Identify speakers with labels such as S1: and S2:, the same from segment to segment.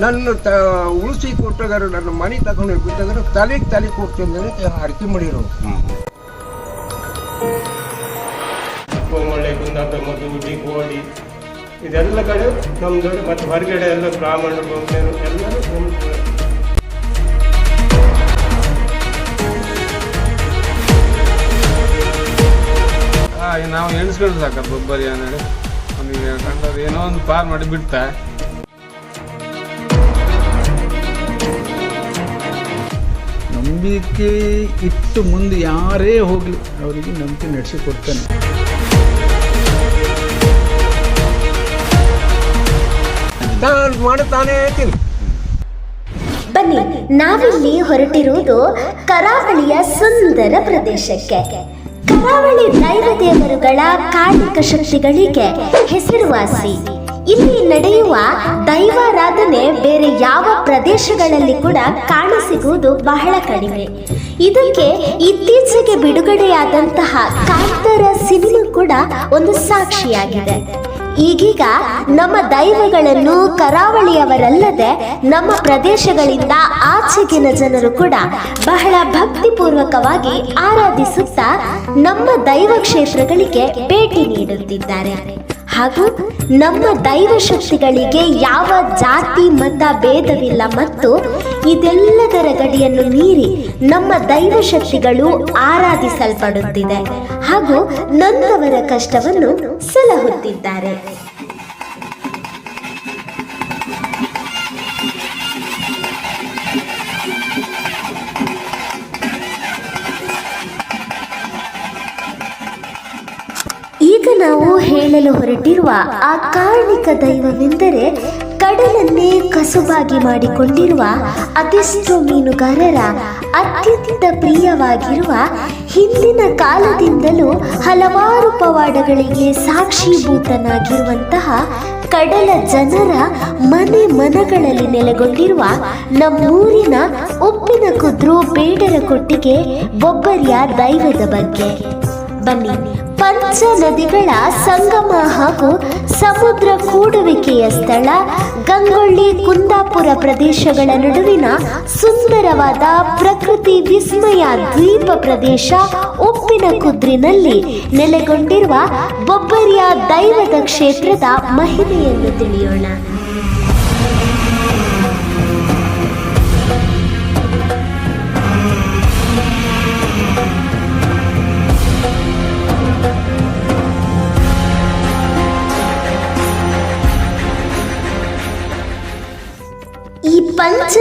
S1: ನನ್ನ ತ ಉಳಿಸಿ ಕೊಟ್ಟಾಗಾರ ನನ್ನ ಮನೆ ತಗೊಂಡು ಬಿಟ್ಟಾಗ ತಲೆಗೆ ತಲೆ ಕೊಡ್ತೀನಿ ಅಂತ ಹರಕೆ ಮಾಡಿರು
S2: ಕುಂದಾಪ ಮತ್ತು ಉಡಿ ಕೋಡಿ ಇದೆಲ್ಲ ಕಡೆ ನಮ್ದು ಮತ್ತೆ ಹೊರಗಡೆ ಎಲ್ಲ ಬ್ರಾಹ್ಮಣರು ಬಂದರು ಎಲ್ಲರೂ
S3: ನಾವು ಎಣಿಸ್ಕೊಂಡು ಸಾಕ ಬೊಬ್ಬರಿ ಅನ್ನೋದು. ಅವನಿಗೆ ಏನೋ ಒಂದು ಪಾರ್ ಮಾಡಿ ಬಿಡ್ತಾ
S4: ನಂಬಿಕೆ ಇಟ್ಟು ಮುಂದೆ ಯಾರೇ ಹೋಗಲಿ ಅವರಿಗೆ ನಂಬಿಕೆ ನಡೆಸಿಕೊಡ್ತಾನೆ
S1: ನಾನು ಮಾಡುತ್ತಾನೆ
S5: ಬನ್ನಿ ನಾವಿಲ್ಲಿ ಹೊರಟಿರುವುದು ಕರಾವಳಿಯ ಸುಂದರ ಪ್ರದೇಶಕ್ಕೆ. ಕರಾವಳಿ ದೈವ ದೇವರುಗಳ ಕಾಳಿಕ ಶಕ್ತಿಗಳಿಗೆ ಹೆಸರುವಾಸಿ. ಇಲ್ಲಿ ನಡೆಯುವ ದೈವಾರಾಧನೆ ಬೇರೆ ಯಾವ ಪ್ರದೇಶಗಳಲ್ಲಿ ಕೂಡ ಕಾಣಸಿಗುವುದು ಬಹಳ ಕಡಿಮೆ. ಇದಕ್ಕೆ ಇತ್ತೀಚೆಗೆ ಬಿಡುಗಡೆಯಾದಂತಹ ಕಾಂತಾರ ಸಿನಿಮಾ ಕೂಡ ಒಂದು ಸಾಕ್ಷಿಯಾಗಿದೆ. ಈಗೀಗ ನಮ್ಮ ದೈವಗಳನ್ನು ಕರಾವಳಿಯವರಲ್ಲದೆ ನಮ್ಮ ಪ್ರದೇಶಗಳಿಂದ ಆಚೆಗಿನ ಜನರು ಕೂಡ ಬಹಳ ಭಕ್ತಿಪೂರ್ವಕವಾಗಿ ಆರಾಧಿಸುತ್ತಾ ನಮ್ಮ ದೈವ ಕ್ಷೇತ್ರಗಳಿಗೆ ಭೇಟಿ ನೀಡುತ್ತಿದ್ದಾರೆ. ಹಾಗೂ ನಮ್ಮ ದೈವ ಶಕ್ತಿಗಳಿಗೆ ಯಾವ ಜಾತಿ, ಮತ, ಭೇದವಿಲ್ಲ ಮತ್ತು ಇದೆಲ್ಲದರ ಗಡಿಯನ್ನು ಮೀರಿ ನಮ್ಮ ದೈವ ಶಕ್ತಿಗಳು ಆರಾಧಿಸಲ್ಪಡುತ್ತಿದೆ ಹಾಗೂ ನನ್ನವರ ಕಷ್ಟವನ್ನು ಸಲಹುತ್ತಿದ್ದಾರೆ. ಹೇಳಲು ಹೊರಟಿರುವ ಆ ಕಾರಣಿಕ ದೈವವೆಂದರೆ ಕಡಲನ್ನೇ ಕಸುಬಾಗಿ ಮಾಡಿಕೊಂಡಿರುವ ಅದೆಷ್ಟೋ ಮೀನುಗಾರರ ಅತ್ಯಂತ ಪ್ರಿಯವಾಗಿರುವ ಹಿಂದಿನ ಕಾಲದಿಂದಲೂ ಹಲವಾರು ಪವಾಡಗಳಿಗೆ ಸಾಕ್ಷೀಭೂತನಾಗಿರುವಂತಹ ಕಡಲ ಜನರ ಮನೆ ಮನಗಳಲ್ಲಿ ನೆಲೆಗೊಂಡಿರುವ ನಮ್ಮೂರಿನ ಉಪ್ಪಿನ ಕುದ್ರು ಬೇಡರ ಕೊಟ್ಟಿಗೆ ಬೊಬ್ಬರಿಯ ದೈವದ ಬಗ್ಗೆ. ಬನ್ನಿ. ಪಂಚ ನದಿಗಳ ಸಂಗಮ ಹಾಗೂ ಸಮುದ್ರ ಕೂಡುವಿಕೆಯ ಸ್ಥಳ ಗಂಗೊಳ್ಳಿ ಕುಂದಾಪುರ ಪ್ರದೇಶಗಳ ನಡುವಿನ ಸುಂದರವಾದ ಪ್ರಕೃತಿ ವಿಸ್ಮಯ ದ್ವೀಪ ಪ್ರದೇಶ ಉಪ್ಪಿನ ಕುದ್ರಿನಲ್ಲಿ ನೆಲೆಗೊಂಡಿರುವ ಬೊಬ್ಬರಿಯ ದೈವದ ಕ್ಷೇತ್ರದ ಮಹಿಮೆಯನ್ನು ತಿಳಿಯೋಣ.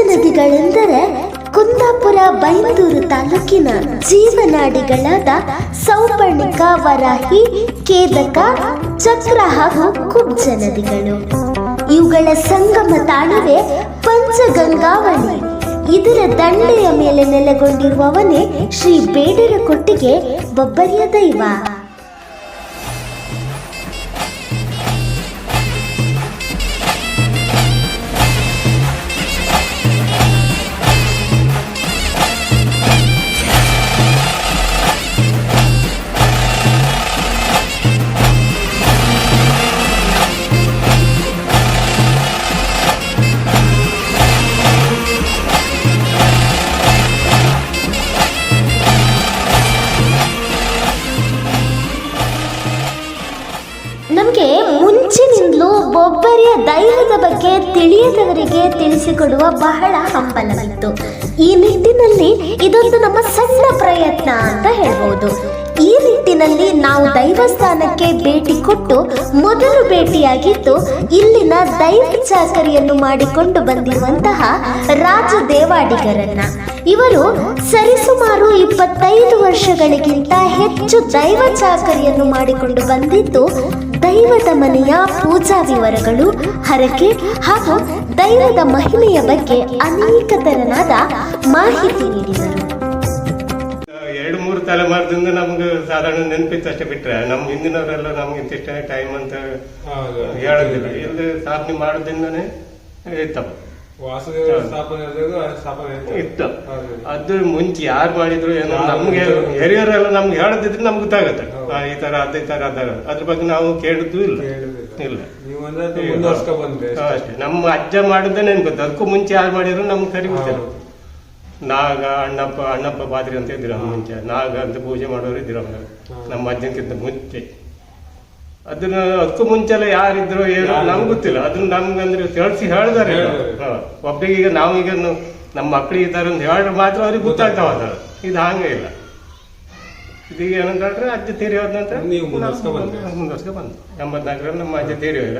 S5: ನದಿಗಳೆಂದರೆ ಕುಂದಾಪುರ, ಬೈಂದೂರು ತಾಲೂಕಿನ ಜೀವನಾಡಿಗಳಾದ ಸೌಪರ್ಣಿಕ, ವರಾಹಿ, ಕೇದಕ, ಚಕ್ರ ಹಾಗೂ ಕುಬ್ಜ ನದಿಗಳು. ಇವುಗಳ ಸಂಗಮ ತಾಣವೇ ಪಂಚಗಂಗಾವಳಿ. ಇದರ ದಂಡೆಯ ಮೇಲೆ ನೆಲೆಗೊಂಡಿರುವವನೇ ಶ್ರೀ ಬೇಡರ ಕೊಟ್ಟಿಗೆ ಬೊಬ್ಬರಿಯ ದೈವ. ಬಹಳ ಹಂಬಲವಿತ್ತು. ಈ ನಿಟ್ಟಿನಲ್ಲಿ ಇದೊಂದು ನಮ್ಮ ಸಣ್ಣ ಪ್ರಯತ್ನ ಅಂತ ಹೇಳ್ಬೋದು. ಈ ನಿಟ್ಟಿನಲ್ಲಿ ನಾವು ದೈವಸ್ಥಾನಕ್ಕೆ ಭೇಟಿ ಕೊಟ್ಟು ಮೊದಲು ಭೇಟಿಯಾಗಿದ್ದು, ಇಲ್ಲಿನ ದೈವ ಚಾಕರಿಯನ್ನು ಮಾಡಿಕೊಂಡು ಬಂದಿರುವಂತಹ ರಾಜ ದೇವಾಡಿಗರನ್ನ. ಇವರು ಸರಿಸುಮಾರು ಇಪ್ಪತ್ತೈದು ವರ್ಷಗಳಿಗಿಂತ ಹೆಚ್ಚು ದೈವ ಚಾಕರಿಯನ್ನು ಮಾಡಿಕೊಂಡು ಬಂದಿದ್ದು ದೈವದ ಮನೆಯ ಪೂಜಾ ವಿವರಗಳು ಹರಕೆ ಹಾಗೂ ದೈವದ ಮಹಿಮೆಯ ಬಗ್ಗೆ ಅನೇಕ ತೆರನಾದ ಮಾಹಿತಿ ನೀಡಿದರು.
S2: ಎರಡು ಮೂರು ತಲೆಮಾರದಿಂದ ನಮ್ಗೆ ಸಾಧಾರಣ ನೆನಪಿತ್ತು ಅಷ್ಟೇ ಬಿಟ್ರೆ. ನಮ್ಮ ಹಿಂದಿನವರೆಲ್ಲ ನಮ್ಗೆ ಇಂತಿಷ್ಟ ಟೈಮ್ ಅಂತ ಹೇಳೋದಿಲ್ಲ. ಇಲ್ಲಿ ಸಾಧನೆ ಮಾಡೋದ್ರಿಂದನೇ ಇತ್ತಪ್ಪ.
S3: ವಾಸುದೇವ ಸ್ಥಾಪನೆ ಆದಾಗ ಸ್ಥಾಪನೆ
S2: ಇತ್ತು. ಅದು ಮುಂಚೆ ಯಾರು ಮಾಡಿದ್ರು ಏನೋ ನಮ್ಗೆ ಹಿರಿಯರೆಲ್ಲ ನಮ್ಗೆ ಹೇಳದಿದ್ರೆ ನಮ್ಗೆ ಗೊತ್ತಾಗತ್ತೆ. ಈ ತರ ಅದ ಈ ತರ ಅದರ ಅದ್ರ ಬಗ್ಗೆ ನಾವು ಕೇಳಿದ್ದು ಇಲ್ಲ. ಇಲ್ಲ. ಅಷ್ಟೇ. ನಮ್ಮ ಅಜ್ಜ ಮಾಡಿದ್ದೆ ನೆನ್ಪತ್ತೆ ಅದಕ್ಕೂ ಮುಂಚೆ ಯಾರು ಮಾಡಿದ್ರು ನಮ್ಗೆ ಸರಿ ಗೊತ್ತಿಲ್ಲ. ನಾಗ ಅಣ್ಣಪ್ಪ ಅಣ್ಣಪ್ಪ ಪಾದ್ರಿ ಅಂತ ಇದ್ರು ಮುಂಚೆ. ನಾಗ ಅಂತ ಪೂಜೆ ಮಾಡೋರು ಇದ್ರು. ನಮ್ಮ ಅಜ್ಜಕ್ಕಿಂತ ಮುಂಚೆ. ಅದನ್ನ ಅದಕ್ಕೂ ಮುಂಚೆಲ್ಲ ಯಾರಿದ್ರು ಏನು ನಮ್ಗೆ ಗೊತ್ತಿಲ್ಲ. ಅದನ್ನ ನಮ್ಗೆ ಅಂದ್ರೆ ತಿಳಿಸಿ ಹೇಳಿದಾರೆ. ಒಬ್ಬರಿಗೆ ಒಬ್ರಿಗೆ ಈಗ ನಾವು ಈಗ ನಮ್ಮ ಮಕ್ಳಿಗೆ ಇದ್ದಾರೆ ಅಂತ ಹೇಳಿದ್ರೆ ಮಾತ್ರ ಅವ್ರಿಗೆ ಗೊತ್ತಾಗ್ತಾವ ಅದು. ಇದು ಹಂಗೆ ಇಲ್ಲ. ಇದೀಗ ಏನಂದ್ರೆ ಅಜ್ಜ ತೀರಿ ಹೋದ ನಂತರ
S3: ಮುಂದುವರ್ಸ್ಕೊ
S2: ಬಂದು ಎಂಬತ್ನಾಲ್ಕರಲ್ಲಿ ನಮ್ಮ ಅಜ್ಜ ತೀರಿ ಹೋದ.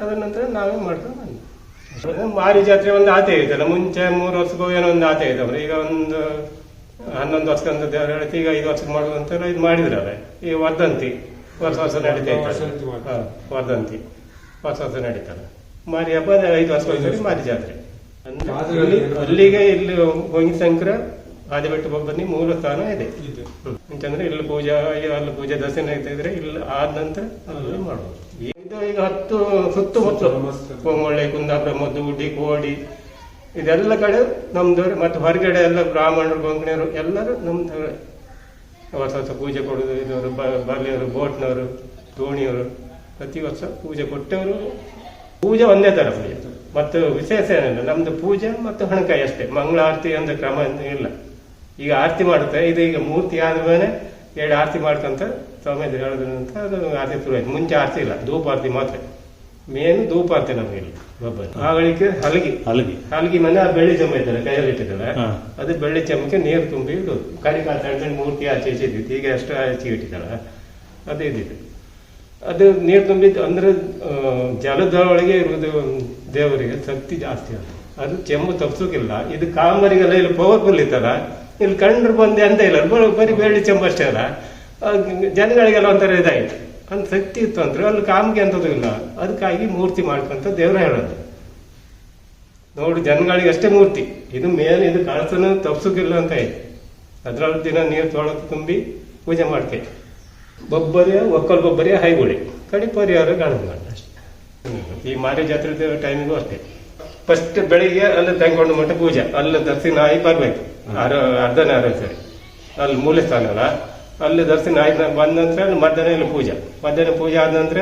S3: ಅದ್ರ
S2: ಅದ ನಂತರ ನಾವೇ ಮಾಡ್ಕೊಂಡು ಬಂದ್ವಿ. ಮಾರಿ ಜಾತ್ರೆ ಒಂದು ಆತೆ ಐತಲ್ಲ ಮುಂಚೆ ಮೂರು ವರ್ಷಕ್ಕೂ ಏನೋ ಒಂದು ಆತೆ ಐತವ್ರೆ ಈಗ ಒಂದು ಹನ್ನೊಂದು ವರ್ಷಕ್ಕಂತ ದೇವ್ರ ಹೇಳ್ತಿ ಈಗ ಐದು ವರ್ಷಕ್ಕೆ ಮಾಡುವಂತ ಅಂತ ಇದು ಮಾಡಿದ್ರಲ್ಲ. ಈ ವರ್ಧಂತಿ. ವರ್ಷ ವರ್ಷ ನಡೀತಾ ಇತ್ತು. ವರ್ಧಂತಿ. ವರ್ಷ ವರ್ಷ ನಡೀತಲ್ಲ ಮಾರಿ ಹಬ್ಬ ಐದು ವರ್ಷ ಮಾರಿ ಜಾತ್ರೆ. ಅಲ್ಲಿ- ಅಲ್ಲಿಗೆ ಇಲ್ಲಿ ಶಂಕರ ಆದಿಬೆಟ್ಟು ಬೊಬ್ಬನಿ ಮೂಲ ಸ್ಥಾನ ಇದೆ. ಅಂತಂದ್ರೆ ಇಲ್ಲಿ ಪೂಜಾ ಅಲ್ಲಿ ಪೂಜೆ ದರ್ಶನ ಆಯ್ತಾ ಇದ್ರೆ ಇಲ್ಲಿ ಆದ ನಂತರ ಅಲ್ಲಿ ಮಾಡಬಹುದು ಇದು ಈಗ ಹತ್ತು ಸುತ್ತಮುತ್ತಲು. ಕೋಮೊಳ್ಳೆ ಕುಂದಾಪುರ ಮದ್ದು ಉಡಿ ಕೋಡಿ ಇದೆಲ್ಲ ಕಡೆ ನಮ್ದು ಮತ್ತೆ ಹೊರಗಡೆ ಎಲ್ಲ ಬ್ರಾಹ್ಮಣರು ಗೊಂಕಣಿಯರು ಎಲ್ಲರೂ ನಮ್ದವ್ರೆ ಹೊಸ ಹೊಸ ಪೂಜೆ ಕೊಡೋದು ಇದವರು ಬರ್ಲಿಯವರು, ಬೋಟ್ನವರು, ದೋಣಿಯವರು ಪ್ರತಿ ವರ್ಷ ಪೂಜೆ ಕೊಟ್ಟವರು ಪೂಜೆ ಒಂದೇ ಥರ ಪೂಜೆ. ಮತ್ತು ವಿಶೇಷ ಏನಿಲ್ಲ ನಮ್ಮದು ಪೂಜೆ ಮತ್ತು ಹಣಕಾಯಿ ಅಷ್ಟೇ. ಮಂಗಳ ಆರತಿ ಒಂದು ಕ್ರಮ ಇಲ್ಲ. ಈಗ ಆರತಿ ಮಾಡುತ್ತೆ, ಇದು ಈಗ ಮೂರ್ತಿ ಆದ ಮೇಲೆ ಎರಡು ಆರತಿ ಮಾಡ್ಕೊಂತ ಸ್ವಾಮಿ ಹೇಳಿದ್ರು ಅಂತ ಅದು ಆರತಿ ಶುರು ಆಯ್ತು. ಮುಂಚೆ ಆರತಿ ಇಲ್ಲ ಧೂಪ ಆರತಿ ಮಾತ್ರ. ಮೇನ್ ಧೂಪ ಅಂತ ನಮ್ಗೆ ಇಲ್ಲಿ ಒಬ್ಬ ಆಗಳಿಗೆ ಹಲಗಿ.
S6: ಹಲಗಿ.
S2: ಹಲಗಿ ಮನೆ ಆ ಬೆಳ್ಳಿ ಚಮ್ಮ ಇದ್ದಾರೆ ಕೈಯಲ್ಲಿ ಇಟ್ಟಿದ್ದಲ್ಲ
S6: ಹಾ.
S2: ಅದು ಬೆಳ್ಳಿ ಚಮ್ಮಕ್ಕೆ ನೀರು ತುಂಬಿ ಇದು ಕರಿ ಕಾತಾಡ್ಕೊಂಡು ಮೂರ್ತಿ ಆಚೆ ಈಚೆ ಇದ್ದಿತ್ತು ಈಗ ಅಷ್ಟು ಆಚೆ ಇಟ್ಟಿದ್ದಲ್ಲ ಅದು ಇದ್ದಿತ್ತು ಅದು ನೀರು ತುಂಬಿದ್ದು ಅಂದ್ರೆ ಜಲದ ಒಳಗೆ ಇರುವುದು ದೇವರಿಗೆ ಶಕ್ತಿ ಜಾಸ್ತಿ ಅದು. ಅದು ಚೆಮ್ಮು ತಪ್ಸೋಕಿಲ್ಲ ಇದು ಕಾಮರಿಗೆಲ್ಲ ಇಲ್ಲಿ ಪವರ್ಫುಲ್ ಇತ್ತಲ್ಲ ಇಲ್ಲಿ ಕಂಡ್ರು ಬಂದೆ ಅಂತ ಇಲ್ಲ. ಬರೀ- ಬೆಳ್ಳಿ ಚೆಂಬಷ್ಟೇ ಅಲ್ಲ. ಜನಗಳಿಗೆಲ್ಲ ಒಂಥರ ಇದಾಯ್ತು. ಅಂತ ಶಕ್ತಿ ಇತ್ತು ಅಂದ್ರೆ ಅಲ್ಲಿ ಕಾಮಿಗೆ ಅಂತದ್ದು ಇಲ್ಲ. ಅದಕ್ಕಾಗಿ ಮೂರ್ತಿ ಮಾಡ್ಕೊಂತ ದೇವ್ರ ಹೇಳೋದು. ನೋಡು, ಜನಗಳಿಗೆ ಅಷ್ಟೇ ಮೂರ್ತಿ. ಇದು ಮೇಲೆ ಇದು ಕಳಸನ ತಪ್ಸೋಕಿಲ್ಲ ಅಂತ ಇದೆ ಅದ್ರಲ್ಲಿ ದಿನ ನೀರು ತೊಳಕು ತುಂಬಿ ಪೂಜೆ ಮಾಡ್ತೇವೆ ಬೊಬ್ಬರಿ ಒಕ್ಕಲ್ ಬೊಬ್ಬರಿ ಹೈಗುಳಿ. ಕಡಿ ಪರಿಹಾರ ಮಾಡಿ ಅಷ್ಟೇ. ಈ ಮಾರಿ ಜಾತ್ರೆ ಟೈಮಿಗೂ ಅಷ್ಟೇ. ಫಸ್ಟ್ ಬೆಳಿಗ್ಗೆ ಅಲ್ಲಿ ತಂಗೊಂಡು ಮಟ್ಟ ಪೂಜೆ. ಅಲ್ಲಿ ದರ್ಶನ ನಾಯಿ ಬರ್ಬೇಕು. ಅರ ಅರ್ಧನೇ ಅರ್ಧ ಸರಿ. ಅಲ್ಲಿ ಮೂಲೆ ಸ್ಥಾನ ಅಲ್ಲ. ಅಲ್ಲಿ ದರ್ಶನ ಆಯ್ತು ಬಂದ ನಂತರ ಮಧ್ಯಾಹ್ನ ಇಲ್ಲಿ ಪೂಜೆ. ಮಧ್ಯಾಹ್ನ ಪೂಜೆ ಆದ ನಂತರ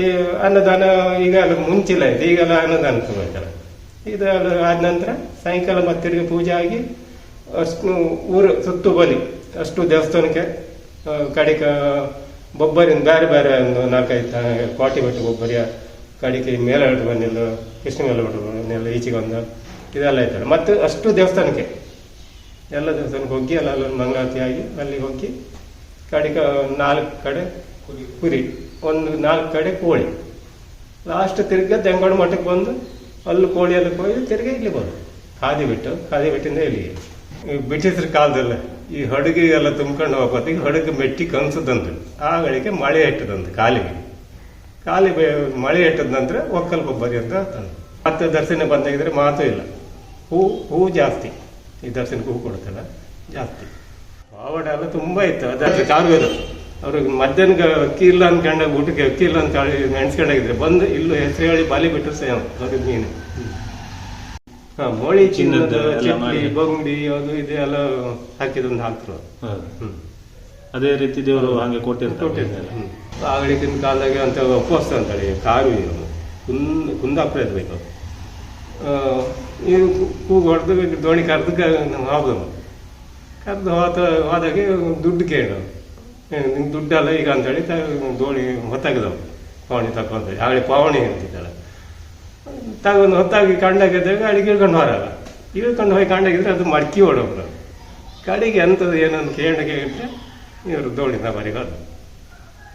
S2: ಈ ಅನ್ನದಾನ ಈಗ ಅಲ್ಲಿ ಮುಂಚಿಲ್ಲ ಇದೆ. ಈಗೆಲ್ಲ ಅನ್ನದಾನ ತಗೋತಾರೆ ಇದು ಆದ ನಂತರ ಸಾಯಂಕಾಲ ಮತ್ತು ತಿರುಗಿ ಪೂಜೆ ಆಗಿ ಅಷ್ಟು ಊರು ಸುತ್ತು ಬಲಿ. ಅಷ್ಟು ದೇವಸ್ಥಾನಕ್ಕೆ ಕಡಿಕ ಬೊಬ್ಬರಿಂದ ಬೇರೆ ಬೇರೆ ಒಂದು ನಾಲ್ಕೈದು ಕೋಟಿ ಬಿಟ್ಟು ಬೊಬ್ಬರಿಯ ಕಡಿಕೆ ಮೇಲಟ್ಟು ಬಂದಿಲ್ಲ, ಕೃಷ್ಣ ಮೇಲಟ್ಟು ಬಂದಿಲ್ಲ, ಈಚೆಗೆ ಒಂದು ಇದೆಲ್ಲ ಇದ್ದಾರೆ. ಮತ್ತು ಅಷ್ಟು ದೇವಸ್ಥಾನಕ್ಕೆ. ಎಲ್ಲ ದೇವಸ್ಥಾನಕ್ಕೆ ಹೋಗಿ ಅಲ್ಲ ಅಲ್ಲೊಂದು ಮಂಗಳಾರತಿ ಆಗಿ ಅಲ್ಲಿ ಹೋಗಿ ಕಡಿಕ ನಾಲ್ಕು ಕಡೆ ಕುರಿ. ಒಂದು ನಾಲ್ಕು ಕಡೆ ಕೋಳಿ. ಲಾಸ್ಟ್ ತಿರ್ಗಿ ತೆಂಗೋಡು ಮಠಕ್ಕೆ ಬಂದು ಅಲ್ಲಿ ಕೋಳಿ ಅಲ್ಲಿ ಕೊಯ್ದು ತಿರ್ಗಿ ಇಲ್ಲಿ ಬಂದು. ಖಾದಿ ಬಿಟ್ಟು ಖಾದಿ ಬಿಟ್ಟಿಂದ ಇಲ್ಲಿಗೆ ಬಿಟ್ಟಿಸ್ರ ಬ್ರಿಟಿಷರ ಕಾಲದಲ್ಲ ಈ ಹಡಗಿ ಎಲ್ಲ ತುಂಬ್ಕೊಂಡು ಹೋಗೋದಿಗೆ ಹಡಗು ಮೆಟ್ಟಿ ಕನ್ಸದಂತು ಆ ಗಳಿಗೆ ಮಳೆ ಇಟ್ಟದಂತೆ ಕಾಲಿಗೆ. ಕಾಲಿ ಮಳೆ ಇಟ್ಟದ ನಂತರ ಒಕ್ಕಲ್ ಕೊಬ್ಬರಿ ಅಂತ ತಂದು. ಮತ್ತೆ ದರ್ಶನ ಬಂದಾಗಿದ್ರೆ ಮಾತು ಇಲ್ಲ. ಹೂ ಹೂ ಜಾಸ್ತಿ. ಈ ದರ್ಶನಕ್ಕೆ ಹೂ ಕೊಡುತ್ತಲ್ಲ ಜಾಸ್ತಿ. ಪಾವಡ ಎಲ್ಲ ತುಂಬಾ ಇತ್ತು. ಅದಾದ್ರೆ ಕಾರುವೆದು ಅವ್ರಿಗೆ ಮಧ್ಯಾಹ್ನ ಅಕ್ಕಿ ಇಲ್ಲ ಅನ್ಕೊಂಡ ಊಟಕ್ಕೆ ಅಕ್ಕಿ ಇಲ್ಲ ಅಂತ ಹೇಳಿ ನೆನ್ಸ್ಕೊಂಡಾಗಿದ್ರೆ. ಬಂದು ಇಲ್ಲೂ ಹೆಸರು ಹೇಳಿ ಬಾಲಿ ಬಿಟ್ಟರು ಸೇಮ್ ಅವ್ರಿಗೆ ಮೀನು. ಹಾ ಮೋಳಿ ಚಿನ್ನದ ಚಿಟ್ಲಿ ಬೊಂಗ್ಡಿ ಅದು ಇದು ಎಲ್ಲ ಹಾಕಿದೊಂದು ಹಾಕ್ತರು
S6: ಅದೇ ರೀತಿ ದೇವರು ಹಂಗೆ ಕೊಟ್ಟಿರ್ತಾರೆ.
S2: ಕೊಟ್ಟಿರ್ತಾರೆ. ತಿನ್ ಕಾಲದಾಗ ಅಂತ ಉಪವಾಸ ಅಂತೇಳಿ ಕಾರು ಇವರು ಕುಂದ ಕುಂದಾಪುರ ಇರ್ಬೇಕು. ಆ, ಇದು ಕೂಗು ಹೊಡೆದು ದೋಣಿ ಕರೆದು ಹೋದ ಕರೆದು ಹೋದ ಹೋದಾಗೆ ದುಡ್ಡು ಕೇಳು. ನಿಂಗೆ ದುಡ್ಡಲ್ಲ ಈಗ ಅಂತೇಳಿ ತ- ದೋಣಿ ಹೊತ್ತಾಗಿದವು. ಪಾವಣಿ ತಗೊಂಡು ಆಗಲಿ ಪಾವಣಿ ಅಂತಿದ್ದಲ್ಲ ತಗೊಂಡು ಹೊತ್ತಾಗಿ ಕಂಡಾಗಿದ್ದಾಗ ಅಡಿಗೆ ಇಳ್ಕೊಂಡು ಹೊರಲ್ಲ ಇಳ್ಕೊಂಡು ಹೋಗಿ ಕಂಡಾಗಿದ್ರೆ ಅದು ಮಡ್ಕಿ ಓಡೋಗ್ರು ಕಡೆಗೆ ಎಂಥದ್ದು ಏನನ್ನು ಕೇಳಿಗೆ ಇಟ್ಟರೆ ಇವರು ದೋಣಿನ ಬರಿಗೋದು.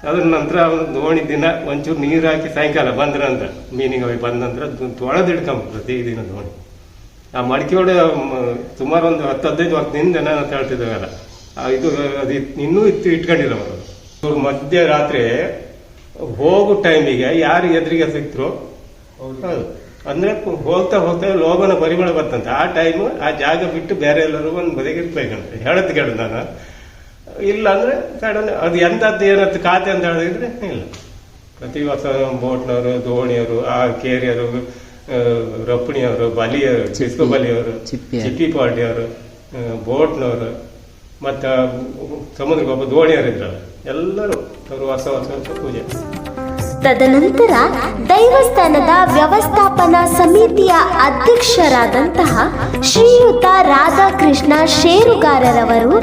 S2: ಅದ್ರ ನಂತರ ಅವನು ದೋಣಿ ದಿನ ಒಂಚೂರು ನೀರು ಹಾಕಿ ಸಾಯಂಕಾಲ ಬಂದ್ರ ಮೀನಿಗೆ ಹೋಗಿ ಬಂದ ನಂತರ ಪ್ರತಿ ದಿನ ದೋಣಿ. ಆ ಮಡಿಕೆ ಒಡೆ ಸುಮಾರು ಒಂದು ಹತ್ತು ಹದಿನೈದು ವರ್ಷದಿಂದ ನಾನು ಅಂತ ಹೇಳ್ತಿದ್ದೇವಲ್ಲ ಇದು ಅದು ಇನ್ನೂ ಇತ್ತು ಇಟ್ಕೊಂಡಿಲ್ಲ ಅವರು ಮಧ್ಯ ಮಧ್ಯರಾತ್ರಿ ಹೋಗೋ ಟೈಮಿಗೆ ಯಾರು ಎದುರಿಗೆ ಸಿಕ್ತರು? ಹೌದು. ಅಂದ್ರೆ ಹೋಗ್ತಾ ಹೋಗ್ತಾ ಲೋಭನ ಪರಿಮಳ ಬರ್ತಂತೆ. ಆ ಟೈಮು ಆ ಜಾಗ ಬಿಟ್ಟು ಬೇರೆ ಎಲ್ಲರೂ ಒಂದು ಬದಿಗಿರ್ಬೇಕಂತ ಹೇಳದ್ ಕೇಳು ನಾನು. ಇಲ್ಲ ಅಂದ್ರೆ ಸಡನ್ ಅದು ಎಂಥದ್ದು ಏನತ್ತು ಖಾತೆ ಅಂತ ಹೇಳಿದ್ರೆ ಇಲ್ಲ. ಪ್ರತಿ ವರ್ಷ ಬೋಟ್ನವರು ದೋಣಿಯವರು ಆ ಕೇರಿಯರು ರಪ್ಪಣಿಯವರು ಬಲಿಯವರು ಚಿಸ್ಕು ಬಲಿಯವರು. ಚಿಪ್ಪಿ ಪಾರ್ಟಿಯವರು ಬೋಟ್ನವರು ಮತ್ತ ಸಮುದ್ರಕ್ಕೆ ಒಬ್ಬ ದೋಣಿಯವರು ಇದ್ರಲ್ಲ ಎಲ್ಲರೂ ಅವರು ಹೊಸ ಹೊಸ ಹೊಸ ಪೂಜೆ
S5: ತದನಂತರ ದೈವಸ್ಥಾನದ ವ್ಯವಸ್ಥಾಪನಾ ಸಮಿತಿಯ ಅಧ್ಯಕ್ಷರಾದಂತಹ ಶ್ರೀಯುತ ರಾಧಾಕೃಷ್ಣ ಶೇರುಗಾರರವರು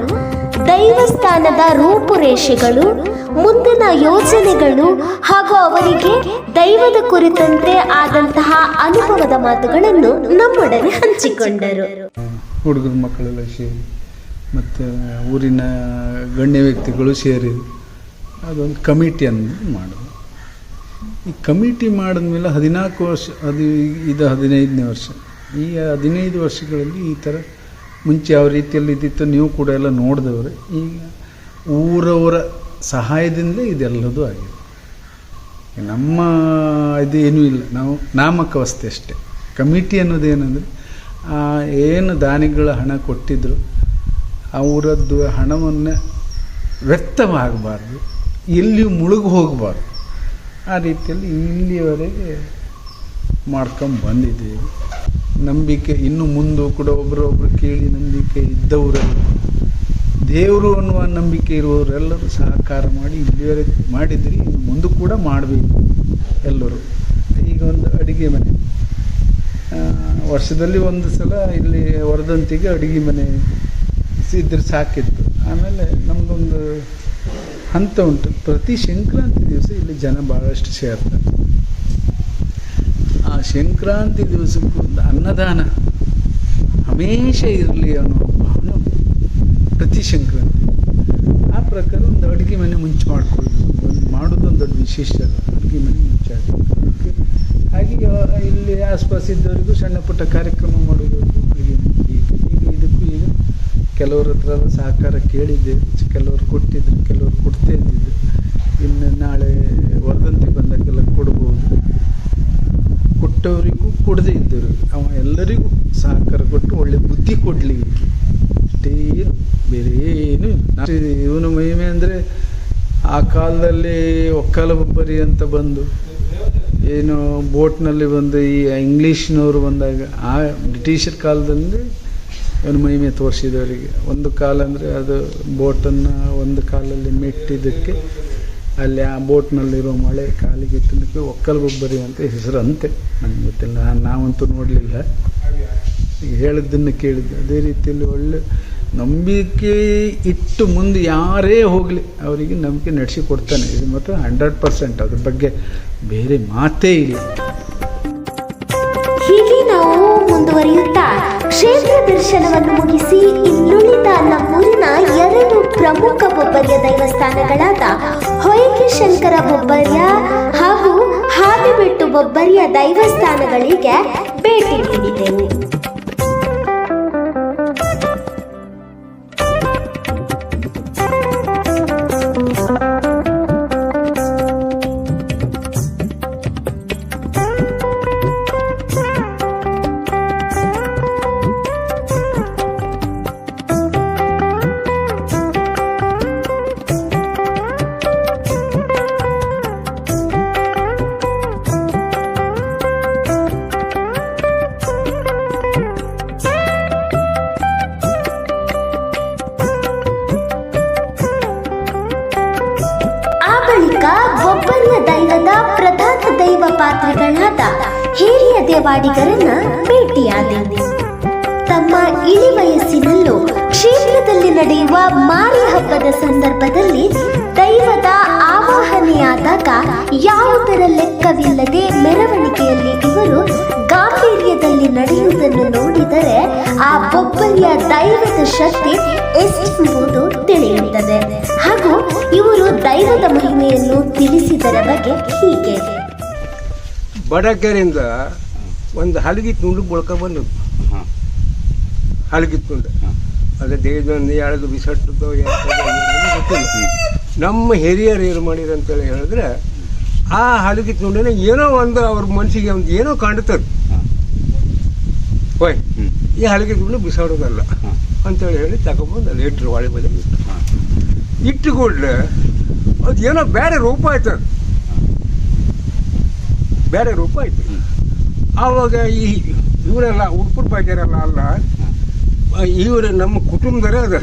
S5: ದೈವಸ್ಥಾನದ ರೂಪುರೇಷೆಗಳು, ಮುಂದಿನ ಯೋಜನೆಗಳು ಹಾಗೂ ಅವರಿಗೆ ದೈವದ ಕುರಿತಂತೆ ಆದಂತಹ ಅನುಭವದ ಮಾತುಗಳನ್ನು ನಮ್ಮೊಡನೆ ಹಂಚಿಕೊಂಡರು.
S4: ಹುಡುಗರ ಮಕ್ಕಳೆಲ್ಲ ಸೇರಿ, ಮತ್ತು ಊರಿನ ಗಣ್ಯ ವ್ಯಕ್ತಿಗಳು ಸೇರಿ ಅದೊಂದು ಕಮಿಟಿಯನ್ನು ಮಾಡೋದು ಈ ಕಮಿಟಿ ಮಾಡಿದ್ಮೇಲೆ ಹದಿನಾಲ್ಕು ವರ್ಷ, ಅದು ಇದು ಹದಿನೈದನೇ ವರ್ಷ. ಈ ಹದಿನೈದು ವರ್ಷಗಳಲ್ಲಿ ಈ ಥರ ಮುಂಚೆ ಯಾವ ರೀತಿಯಲ್ಲಿ ಇದ್ದಿತ್ತು, ನೀವು ಕೂಡ ಎಲ್ಲ ನೋಡಿದವ್ರೆ. ಈಗ ಊರವರ ಸಹಾಯದಿಂದ ಇದೆಲ್ಲದೂ ಆಗಿದೆ. ನಮ್ಮ ಇದು ಏನೂ ಇಲ್ಲ. ನಾವು ನಾಮಕವಸ್ಥೆ ಅಷ್ಟೇ. ಕಮಿಟಿ ಅನ್ನೋದೇನೆಂದರೆ ಏನು ದಾನಿಗಳ ಹಣ ಕೊಟ್ಟಿದ್ರು, ಅವರದ್ದು ಹಣವನ್ನು ವ್ಯರ್ಥವಾಗಬಾರ್ದು, ಎಲ್ಲಿಯೂ ಮುಳುಗು ಹೋಗಬಾರ್ದು ಆ ರೀತಿಯಲ್ಲಿ ಇಲ್ಲಿಯವರೆಗೆ ಮಾಡ್ಕೊಂಡು ಬಂದಿದ್ದೇವೆ. ನಂಬಿಕೆ ಇನ್ನು ಮುಂದೆ ಕೂಡ ಒಬ್ಬರೊಬ್ಬರು ಕೇಳಿ ನಂಬಿಕೆ ಇದ್ದವರೆಲ್ಲ ದೇವರು ಅನ್ನುವ ನಂಬಿಕೆ ಇರುವವರೆಲ್ಲರೂ ಸಹಕಾರ ಮಾಡಿ ಇಲ್ಲಿವರೆಗೆ ಮಾಡಿದ್ರಿ ಇನ್ನು ಮುಂದೆ ಕೂಡ ಮಾಡಬೇಕು ಎಲ್ಲರೂ. ಈಗ ಒಂದು ಅಡುಗೆ ಮನೆ. ವರ್ಷದಲ್ಲಿ ಒಂದು ಸಲ ಇಲ್ಲಿ ವರದಂತಿಗೆ ಅಡುಗೆ ಮನೆ ಇದ್ರೆ ಸಾಕಿತ್ತು. ಆಮೇಲೆ ನಮ್ಮದೊಂದು ಹಂತ ಉಂಟು. ಪ್ರತಿ ಸಂಕ್ರಾಂತಿ ದಿವಸ ಇಲ್ಲಿ ಜನ ಭಾಳಷ್ಟು ಸೇರ್ತಾರೆ. ಆ ಸಂಕ್ರಾಂತಿ ದಿವಸಕ್ಕೂ ಒಂದು ಅನ್ನದಾನ ಹಮೇಶ ಇರಲಿ ಅನ್ನೋ ಭಾವನೆ ಪ್ರತಿ ಸಂಕ್ರಾಂತಿ. ಆ ಪ್ರಕಾರ ಒಂದು ಅಡುಗೆ ಮನೆ ಮುಂಚೆ ಮಾಡ್ಕೊಳ್ಬೇಕು ಒಂದು ಮಾಡೋದು ಒಂದು ದೊಡ್ಡ ವಿಶೇಷ ಅಲ್ಲ. ಅಡುಗೆ ಮನೆ ಮುಂಚೆ ಆಗಬೇಕು ಹಾಗೆ ಇಲ್ಲಿ ಆಸ್ಪಾಸ್ ಇದ್ದವರಿಗೂ ಸಣ್ಣ ಪುಟ್ಟ ಕಾರ್ಯಕ್ರಮ ಮಾಡುವುದು ಅಡುಗೆ ಈಗ ಈಗ ಇದಕ್ಕೂ ಈಗ ಕೆಲವ್ರ ಹತ್ರ ಸಹಕಾರ ಕೇಳಿದ್ದೆ. ಕೆಲವರು ಕೊಟ್ಟಿದ್ರು ಕೆಲವರು ಕೊಡದೇ ಇದ್ದರು. ಅವ ಎಲ್ಲರಿಗೂ ಸಹಕಾರ ಕೊಟ್ಟು ಒಳ್ಳೆ ಬುದ್ಧಿ ಕೊಡಲಿ ಅಷ್ಟೇ ಬೇರೆ ಏನು ಇವನು ಮಹಿಮೆ ಅಂದರೆ ಆ ಕಾಲದಲ್ಲಿ ಒಕ್ಕಲ ಬಬ್ಬರಿ ಅಂತ ಬಂದು, ಏನು ಬೋಟ್ನಲ್ಲಿ ಬಂದು ಈ ಇಂಗ್ಲೀಷ್ನವರು ಬಂದಾಗ, ಆ ಬ್ರಿಟಿಷರ್ ಕಾಲದಲ್ಲಿ ಇವನು ಮಹಿಮೆ ತೋರಿಸಿದವರಿಗೆ. ಒಂದು ಕಾಲ ಅಂದರೆ ಅದು ಬೋಟನ್ನು ಒಂದು ಕಾಲಲ್ಲಿ ಮೆಟ್ಟಿದ್ದಕ್ಕೆ ಅಲ್ಲಿ ಆ ಬೋಟ್ನಲ್ಲಿರೋ ಮಳೆ ಕಾಲಿಗೆ ತಿನ್ನಕ್ಕೆ ಒಕ್ಕಲ್ ಬೊಬ್ಬರಿ ಅಂತ ಹೆಸರು ಅಂತೆ ನನಗೆ ಗೊತ್ತಿಲ್ಲ ನಾವಂತೂ ನೋಡಲಿಲ್ಲ. ಈಗ ಹೇಳಿದ್ದನ್ನು ಕೇಳಿದ್ದೆ. ಅದೇ ರೀತಿಯಲ್ಲಿ ಒಳ್ಳೆ ನಂಬಿಕೆ ಇಟ್ಟು ಮುಂದೆ ಯಾರೇ ಹೋಗಲಿ, ಅವರಿಗೆ ನಂಬಿಕೆ ನಡೆಸಿ ಕೊಡ್ತಾನೆ. ಇದು ಮಾತ್ರ ಹಂಡ್ರೆಡ್ ಪರ್ಸೆಂಟ್ ಅದ್ರ ಬಗ್ಗೆ ಬೇರೆ ಮಾತೇ ಇಲ್ಲ.
S5: ಹೀಗೆ ನಾವು ಮುಂದುವರಿಯುತ್ತಾ? ಕ್ಷೇತ್ರ ದರ್ಶನವನ್ನು ಮುಗಿಸಿ ಇನ್ನುಳಿದ ನಮ್ಮೂರಿನ ಎರಡು ಪ್ರಮುಖ ಬೊಬ್ಬರಿಯ ದೈವಸ್ಥಾನಗಳಾದ ಹೊಯ್ಗೆ ಶಂಕರ ಬೊಬ್ಬರಿಯ ಹಾಗೂ ಹಾದಿಬೆಟ್ಟು ಬೊಬ್ಬರಿಯ ದೈವಸ್ಥಾನಗಳಿಗೆ ಭೇಟಿ ನೀಡಿದೆವು. ಪಾತ್ರಿಗಳಾದ ಹಿರಿಯ ದೇವಾಡಿಗರನ್ನ ತಮ್ಮ ಇಳಿ ವಯಸ್ಸಿನಲ್ಲೂ ಕ್ಷೇತ್ರದಲ್ಲಿ ನಡೆಯುವ ಮಾರಿ ಹಬ್ಬದ ಸಂದರ್ಭದಲ್ಲಿ ದೈವದ ಆವಾಹನೆಯಾದಾಗ ಯಾವುದರ ಲೆಕ್ಕವಿಲ್ಲದೆ ಮೆರವಣಿಗೆಯಲ್ಲಿ ಇವರು ಗಾಂಭೀರ್ಯದಲ್ಲಿ ನಡೆಯುವುದನ್ನು ನೋಡಿದರೆ ಆ ಬೊಬ್ಬರಿಯ ದೈವದ ಶಕ್ತಿ ಎಷ್ಟೆಂಬುದು ತಿಳಿಯುತ್ತದೆ. ಹಾಗೂ ಇವರು ದೈವದ ಮಹಿಮೆಯನ್ನು ತಿಳಿಸಿದರ ಬಗ್ಗೆ ಹೀಗೆ.
S1: ಬಡಕೆರೆಯಿಂದ ಒಂದು ಹಲಗಿ ತುಂಡು ಬಳ್ಕ ಬಂದದ್ದು. ಹಲಗಿ ತುಂಡು. ಅದು ದೇಹದೊಂದು ಎಳೆದು ಗೊತ್ತಿಲ್ಲ. ನಮ್ಮ ಹಿರಿಯರು ಏನು ಮಾಡಿದ್ರು ಅಂತೇಳಿ ಹೇಳಿದ್ರೆ ಆ ಹಲಗಿ ತುಂಡಿನ ಏನೋ ಒಂದು ಅವ್ರ ಮನಸ್ಸಿಗೆ ಒಂದು ಏನೋ ಕಾಣ್ತದೆ. ಹೋಯ್ ಈ ಹಲಗಿ ತುಂಡು ಬಿಸಾಡೋದಲ್ಲ ಅಂತೇಳಿ ಹೇಳಿ ತಗೊಂಬಂದು ಅಲ್ಲಿ ಇಟ್ಟರು ಹೊಳೆ ಬದಿ ಇಟ್ಟು ಕೂಡಲೇ ಅದು ಏನೋ ಬೇರೆ ರೂಪ ಆಯ್ತು ಅದು ಬೇರೆ ರೂಪ ಆಯ್ತು ಆವಾಗ ಈ ಇವರೆಲ್ಲ ಉಡುಪುರ ಬಾಗ್ಯರೆಲ್ಲ ಅಲ್ಲ ಇವರು ನಮ್ಮ ಕುಟುಂಬದರೇ ಅದು.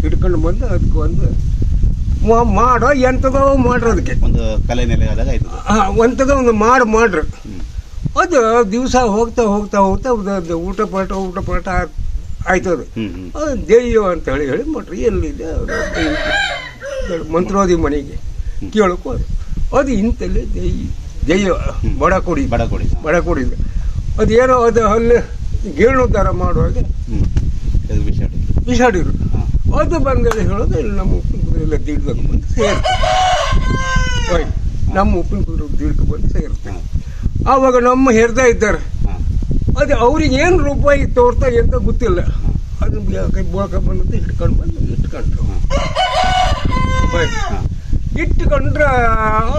S1: ಹಿಡ್ಕೊಂಡು ಬಂದು ಅದಕ್ಕೆ ಒಂದು ಮಾಡೋ ಎಂಥದೋ ಮಾಡ್ರಿ ಅದಕ್ಕೆ
S7: ಒಂದು ಕಲೆ ನೆಲೆ ಆದಾಗ ಆಯ್ತು
S1: ಒಂಥದ ಒಂದು ಮಾಡಿ ಮಾಡ್ರಿ. ಅದು ದಿವಸ ಹೋಗ್ತಾ ಹೋಗ್ತಾ ಹೋಗ್ತಾ ಅದು- ಅದು ಊಟ ಪಾಠ ಊಟ ಪಾಠ
S7: ಹ್ಮ್
S1: ಅದು ದೇಯ್ಯೋ ಅಂತ ಹೇಳಿ ಹೇಳಿ ಮಾಡ್ರಿ ಎಲ್ಲಿದೆ ಅದು ಮಂತ್ರೋದಿ ಮನೆಗೆ ಕೇಳಕ್ಕೆ ಅದು ಇಂತಲ್ಲಿ ದೆಯ್ಯ ಬಡ ಬಡಕೋಡಿ
S7: ಬಡ ಕೊಡಿ
S1: ಬಡ ಕುಡಿಯ ಅದು ಏನೋ ಅದು ಅಲ್ಲಿ ಮಾಡುವಾಗ
S7: ಹ್ಮ್. ಇದು ವಿಷಯ
S1: ಬಿಸಾಡಿರು ಅದು ಬಂದೇಳಿ ಹೇಳೋದು ಇಲ್ಲಿ ನಮ್ಮ ಉಪ್ಪಿನ ಕುದುರೆ ಎಲ್ಲ ದಿಡ್ಬೇಕು ಬಂದು ಸೇರಿ ಹೋಯ್ ನಮ್ಮ ಉಪ್ಪಿನ ಕುದುರೆ ದೀಡ್ಕೊ ಬಂದು ಸೇರುತ್ತೆ ಆವಾಗ ನಮ್ಮ ಹೆರ್ದ ಇದ್ದಾರೆ. ಅದು ಅವ್ರಿಗೆ ಏನು ರೂಪಾಯಿ ತೋರ್ತಾ ಅಂತ ಗೊತ್ತಿಲ್ಲ. ಅದು ಕೈ ಬೋಳ್ಕ ಬಂದದ್ದು ಇಟ್ಕೊಂಡು ಬಂದು ಇಟ್ಕೊಂಡ್ರು. ಹೋಯ್. ಇಟ್ಕೊಂಡ್ರೆ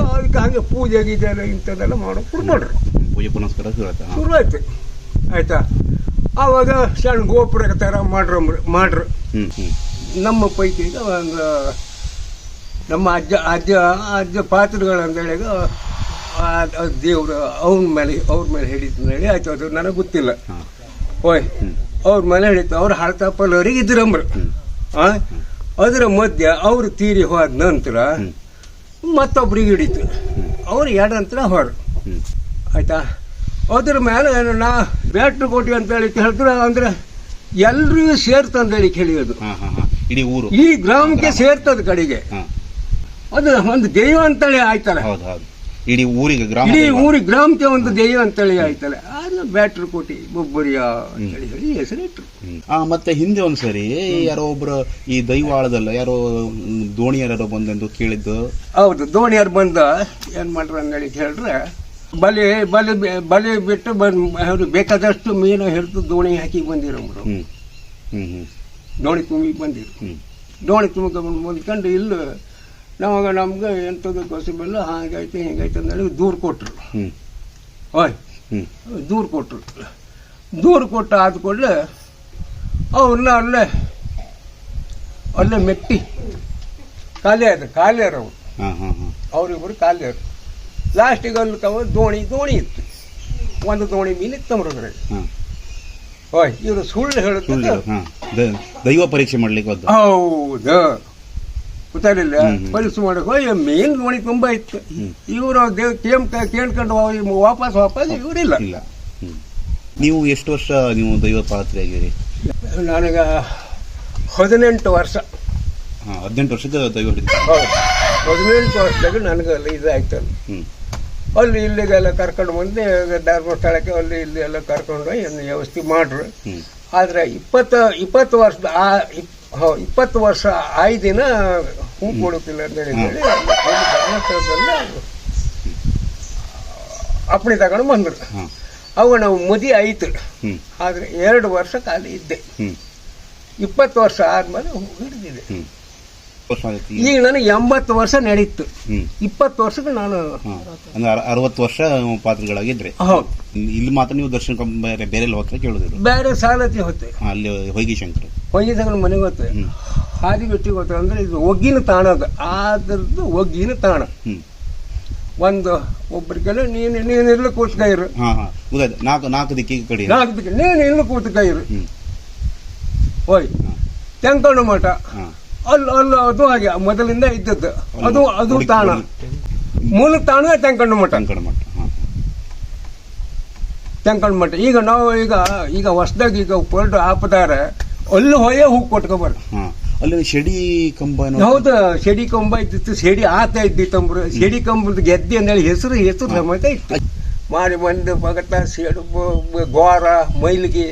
S1: ಅದಕ್ಕೆ ಹಂಗೆ ಪೂಜೆ ಗೀಜೆ ಇಂಥದ್ದೆಲ್ಲ ಮಾಡೋ ಕೊಡ್ಬೇಡ್ರಿ
S7: ಪೂಜೆ ಪುನಸ್ಕಾರ ಶುರು ಆಯ್ತು
S1: ಆಯಿತಾ? ಶುರು ಆವಾಗ ಸಣ್ಣ ಗೋಪುರ ಥರ ಮಾಡ್ರ ಮಾಡ್ರು. ನಮ್ಮ ಪೈಕಿ ಈಗ ಒಂದು ನಮ್ಮ ಅಜ್ಜ ಅಜ್ಜ ಅಜ್ಜ ಪಾತ್ರಗಳಂದೇಳಿ ದೇವ್ರು ಅವನ ಮೇಲೆ ಅವ್ರ ಮೇಲೆ ಹಿಡಿತು ಹೇಳಿ ಆಯ್ತು ಅದು ನನಗೆ ಗೊತ್ತಿಲ್ಲ. ಓಯ್ ಅವ್ರ ಮೇಲೆ ಹಿಡಿತು ಅವ್ರು ಹಳತಪ್ಪಲ್ಲವರಿಗೆ ಇದ್ರಂಬ್ರು ಹಾಂ ಅದರ ಮಧ್ಯ ಅವರು ತೀರಿ ಹೋದ ನಂತರ ಮತ್ತೊಬ್ರಿಗೆ ಹಿಡಿತು ಅವ್ರು ಎರಡು ನಂತರ ಆಯಿತಾ? ಅದ್ರ ಮೇಲೆ ನಾ ಬ್ಯಾಟ್ರಿ ಕೊಟ್ಟಿ ಅಂತೇಳಿ ಹೇಳಿದ್ರು ಅಂದ್ರೆ ಎಲ್ರಿಗೂ ಸೇರ್ತಂದೇಳಿ ಕೇಳಿಯೋದು
S7: ಇಡೀ ಊರು.
S1: ಈ ಗ್ರಾಮಕ್ಕೆ ಸೇರ್ತದ ಕಡೆಗೆ. ಅದು ಒಂದು ದೈವ ಅಂತೇಳಿ ಆಯ್ತಲ್ಲ.
S7: ಹೌದು ಹೌದು. ಇಡೀ ಊರಿಗೆ ಗ್ರಾಮ
S1: ಇಡೀ ಊರಿಗೆ ಗ್ರಾಮಕ್ಕೆ ಒಂದು ದೈವ ಅಂತೇಳಿ ಆಯ್ತಲ್ಲ ಅದು ಬ್ಯಾಟ್ರಿ ಕೋಟಿ ಬೊಬ್ಬರಿಯ ಅಂತೇಳಿ ಹೇಳಿ ಹೆಸರಿಟ್ರು
S7: ಇಟ್ರು. ಆ ಮತ್ತೆ ಹಿಂದೆ ಒಂದ್ಸರಿ ಯಾರೋ ಒಬ್ರು ಈ ದೈವಾಳದಲ್ಲ ಯಾರೋ ದೋಣಿಯರ ಬಂದೆಂದು ಕೇಳಿದ್ದು.
S1: ಹೌದು ದೋಣಿಯರು ಬಂದ ಏನ್ ಮಾಡ್ರ ಅಂತೇಳಿ ಹೇಳಿದ್ರೆ ಬಲೆ ಬಲೆ ಬಲಿ ಬಿಟ್ಟು ಬಂದ್ ಅವ್ರು ಬೇಕಾದಷ್ಟು ಮೀನು ಹಿಡಿದು ದೋಣಿ ಹಾಕಿ
S7: ಹ್ಮ್.
S1: ದೋಣಿ ತುಂಬಿ ಬಂದಿರು. ದೋಣಿ ತುಂಬಿಕೊಂಡು ಬಂದ್ಕೊಂಡು ಇಲ್ಲ ನಮಗೆ ನಮ್ಗೆ ಎಂಥದ್ದು ಗೊಸಿಬಲ್ಲ ಹಾಗೈತೆ ಹಿಂಗೈತೆ ಅಂದ್ರೆ ದೂರು
S7: ಕೊಟ್ಟರು
S1: ಓಯ್. ದೂರ ಕೊಟ್ರು. ದೂರ ಕೊಟ್ಟು ಆದ ಕೂಡಲೇ ಅವ್ರನ್ನ ಅಲ್ಲೇ ಅಲ್ಲೇ ಮೆಟ್ಟಿ. ಖಾಲಿ ಆಯ್ತು ಖಾಲಿ ಅವ್ರು ಅವರಿಬ್ಬರು ಖಾಲಿ ಅವರು ಲಾಸ್ಟಿಗೆ ಅಲ್ಲಿ ತವ ದೋಣಿ ದೋಣಿ ಇತ್ತು. ಒಂದು ದೋಣಿ ಮೀನು ಇತ್ತು
S7: ಹಾ.
S1: ಓಯ್ ಇವರು ಸುಳ್ಳು ಹೇಳುತ್ತೆ
S7: ದೈವ ಪರೀಕ್ಷೆ ಮಾಡ್ಲಿಕ್ಕೆ ಹೌದು.
S1: ಗೊತ್ತಾಗಲಿಲ್ಲ?
S7: ಪೊಲೀಸ್ ಹ್ಮ್.
S1: ಪರೀಕ್ಷೆ ಮಾಡಕ್ ಹೋಗಿ ಮೇನ್ ಮಣಿ ತುಂಬಾ ಇತ್ತು. ಇವರು ದೇವ್ ಕೇಮ್ ಕೇಳ್ಕೊಂಡು ವಾಪಸ್ ವಾಪಸ್ ಇವರಿಲ್ಲ.
S7: ಇಲ್ಲ. ನೀವು ಎಷ್ಟು ವರ್ಷ ನೀವು ದೈವ ಪಾತ್ರೆ ಆಗಿರಿ
S1: ನನಗೆ ಹದಿನೆಂಟು ವರ್ಷ.
S7: ಹದಿನೆಂಟು ವರ್ಷದ ದೈವ
S1: ಹದಿನೆಂಟು ವರ್ಷದಾಗ ನನಗೆ ಅಲ್ಲಿ ಇದಾಯ್ತು ಅಲ್ಲಿ. ಇಲ್ಲಿಗೆಲ್ಲ ಕರ್ಕೊಂಡು ಬಂದು ಧರ್ಮಸ್ಥಳಕ್ಕೆ ಅಲ್ಲಿ ಇಲ್ಲಿ ಎಲ್ಲ ಕರ್ಕೊಂಡು ಏನು ವ್ಯವಸ್ಥೆ ಮಾಡ್ರು.
S7: ಆದರೆ
S1: ಆದ್ರೆ ಇಪ್ಪತ್ತು ಇಪ್ಪತ್ತು ವರ್ಷದ ಆ ಇಪ್- ಹೌ- ಇಪ್ಪತ್ತು ವರ್ಷ ಐದು ದಿನ ಹೂ ಕೊಡುತ್ತಿಲ್ಲ ಅಂತ ಹೇಳಿ ಕರ್ನಾಟಕದಲ್ಲಿ ಅಪ್ಪಣೆ ತಗೊಂಡು ಬಂದ್ರು.
S7: ಹಾ
S1: ಅವಾಗ ನಾವು ಮದಿ ಆಯ್ತು. ಆದರೆ ಎರಡು ವರ್ಷ ಖಾಲಿ ಇದ್ದೆ. ಇಪ್ಪತ್ತು ವರ್ಷ ಆದ್ಮೇಲೆ ಹಿಡಿದಿದೆ.
S7: ವರ್ಷ ಆಗೈತಿ
S1: ಈಗ ನನಗೆ ಎಂಬತ್ತು ವರ್ಷ ನಡೀತು. ಇಪ್ಪತ್ತು ವರ್ಷಕ್ಕೆ ನಾನು
S7: ಅರವತ್ತು ವರ್ಷ ಪಾತ್ರಗಳಾಗಿದ್ರೆ.
S1: ಹೌದು
S7: ಇಲ್ಲಿ ಮಾತ್ರ ನೀವು ದರ್ಶನ ಬೇರೆ ಬೇರೆ ಹೋಗ್ತಾರೆ ಕೇಳಿದ್ರು
S1: ಬೇರೆ ಸಾಲತಿ ಹೊತ್ತೆ
S7: ಅಲ್ಲಿ ಹೊಯ್ಗಿ ಶಂಕರ್.
S1: ಹೊಯ್ಗಿ ಶಂಕರ್ ಮನೆಗೆ ಹೋಗ್ತೆ. ಹಾದಿ ಬಿಟ್ಟು ಗೊತ್ತ ಅಂದ್ರೆ ಇದು ಒಗ್ಗಿನ ತಾಣ ಅದು. ಅದ್ರದ್ದು ಒಗ್ಗಿನ ತಾಣ. ಒಂದು ಒಬ್ಬರಿಗೆಲ್ಲ ನೀನು ನೀನು ಇರ್ಲಿ ಕೂತ್ಕ ಇರು
S7: ನಾಲ್ಕು ನಾಲ್ಕು ದಿಕ್ಕಿಗೆ ಕಡೆ
S1: ನಾಲ್ಕು ದಿಕ್ಕಿ ನೀನು ಇರ್ಲಿ ಕೂತ್ಕ ಇರು ಹೋಯ್. ತೆಂಕೊಂಡು ಮಠ.
S7: ಹಾ.
S1: ಅಲ್ಲಿ ಅಲ್ಲ ಅದು ಹಾಗೆ ಮೊದಲಿಂದ ಇದ್ದದ್ದು. ಅದು ಅದು ತಾಣ. ಮೂಲ ತಾಣ ತೆಂಕೊಂಡು ಮಠ.
S7: ಕಂಕಣ ಮಠ ಹಾ.
S1: ಮಠ. ಈಗ ನಾವು ಈಗ ಈಗ ಹೊಸದಾಗಿ ಈಗ ಕೊಲ್ಟು ಹಾಪದಾರೆ ಅಲ್ಲಿ ಹೋಯೇ ಹೂ ಕೊಟ್ಕೊಬಾರ
S7: ಅಲ್ಲಿ ಶೆಡಿ ಕಂಬ
S1: ಹೌದು ಶೆಡಿ ಕಂಬ ಇದ್ದಿತ್ತು ಶೆಡಿ ಆತ ಇದ್ದಿತ್ತಂಬ್ರು ಶೆಡಿ ಕಂಬದ ಗೆದ್ದೆ ಅಂದೇಳಿ ಹೆಸರು ಹೆಸರು ಸಮೇತ ಇತ್ತು. ಮಾರಿ ಬಂದು ಭಗತ ಸೇಡು ಗೋರ ಮೈಲಿಗೆ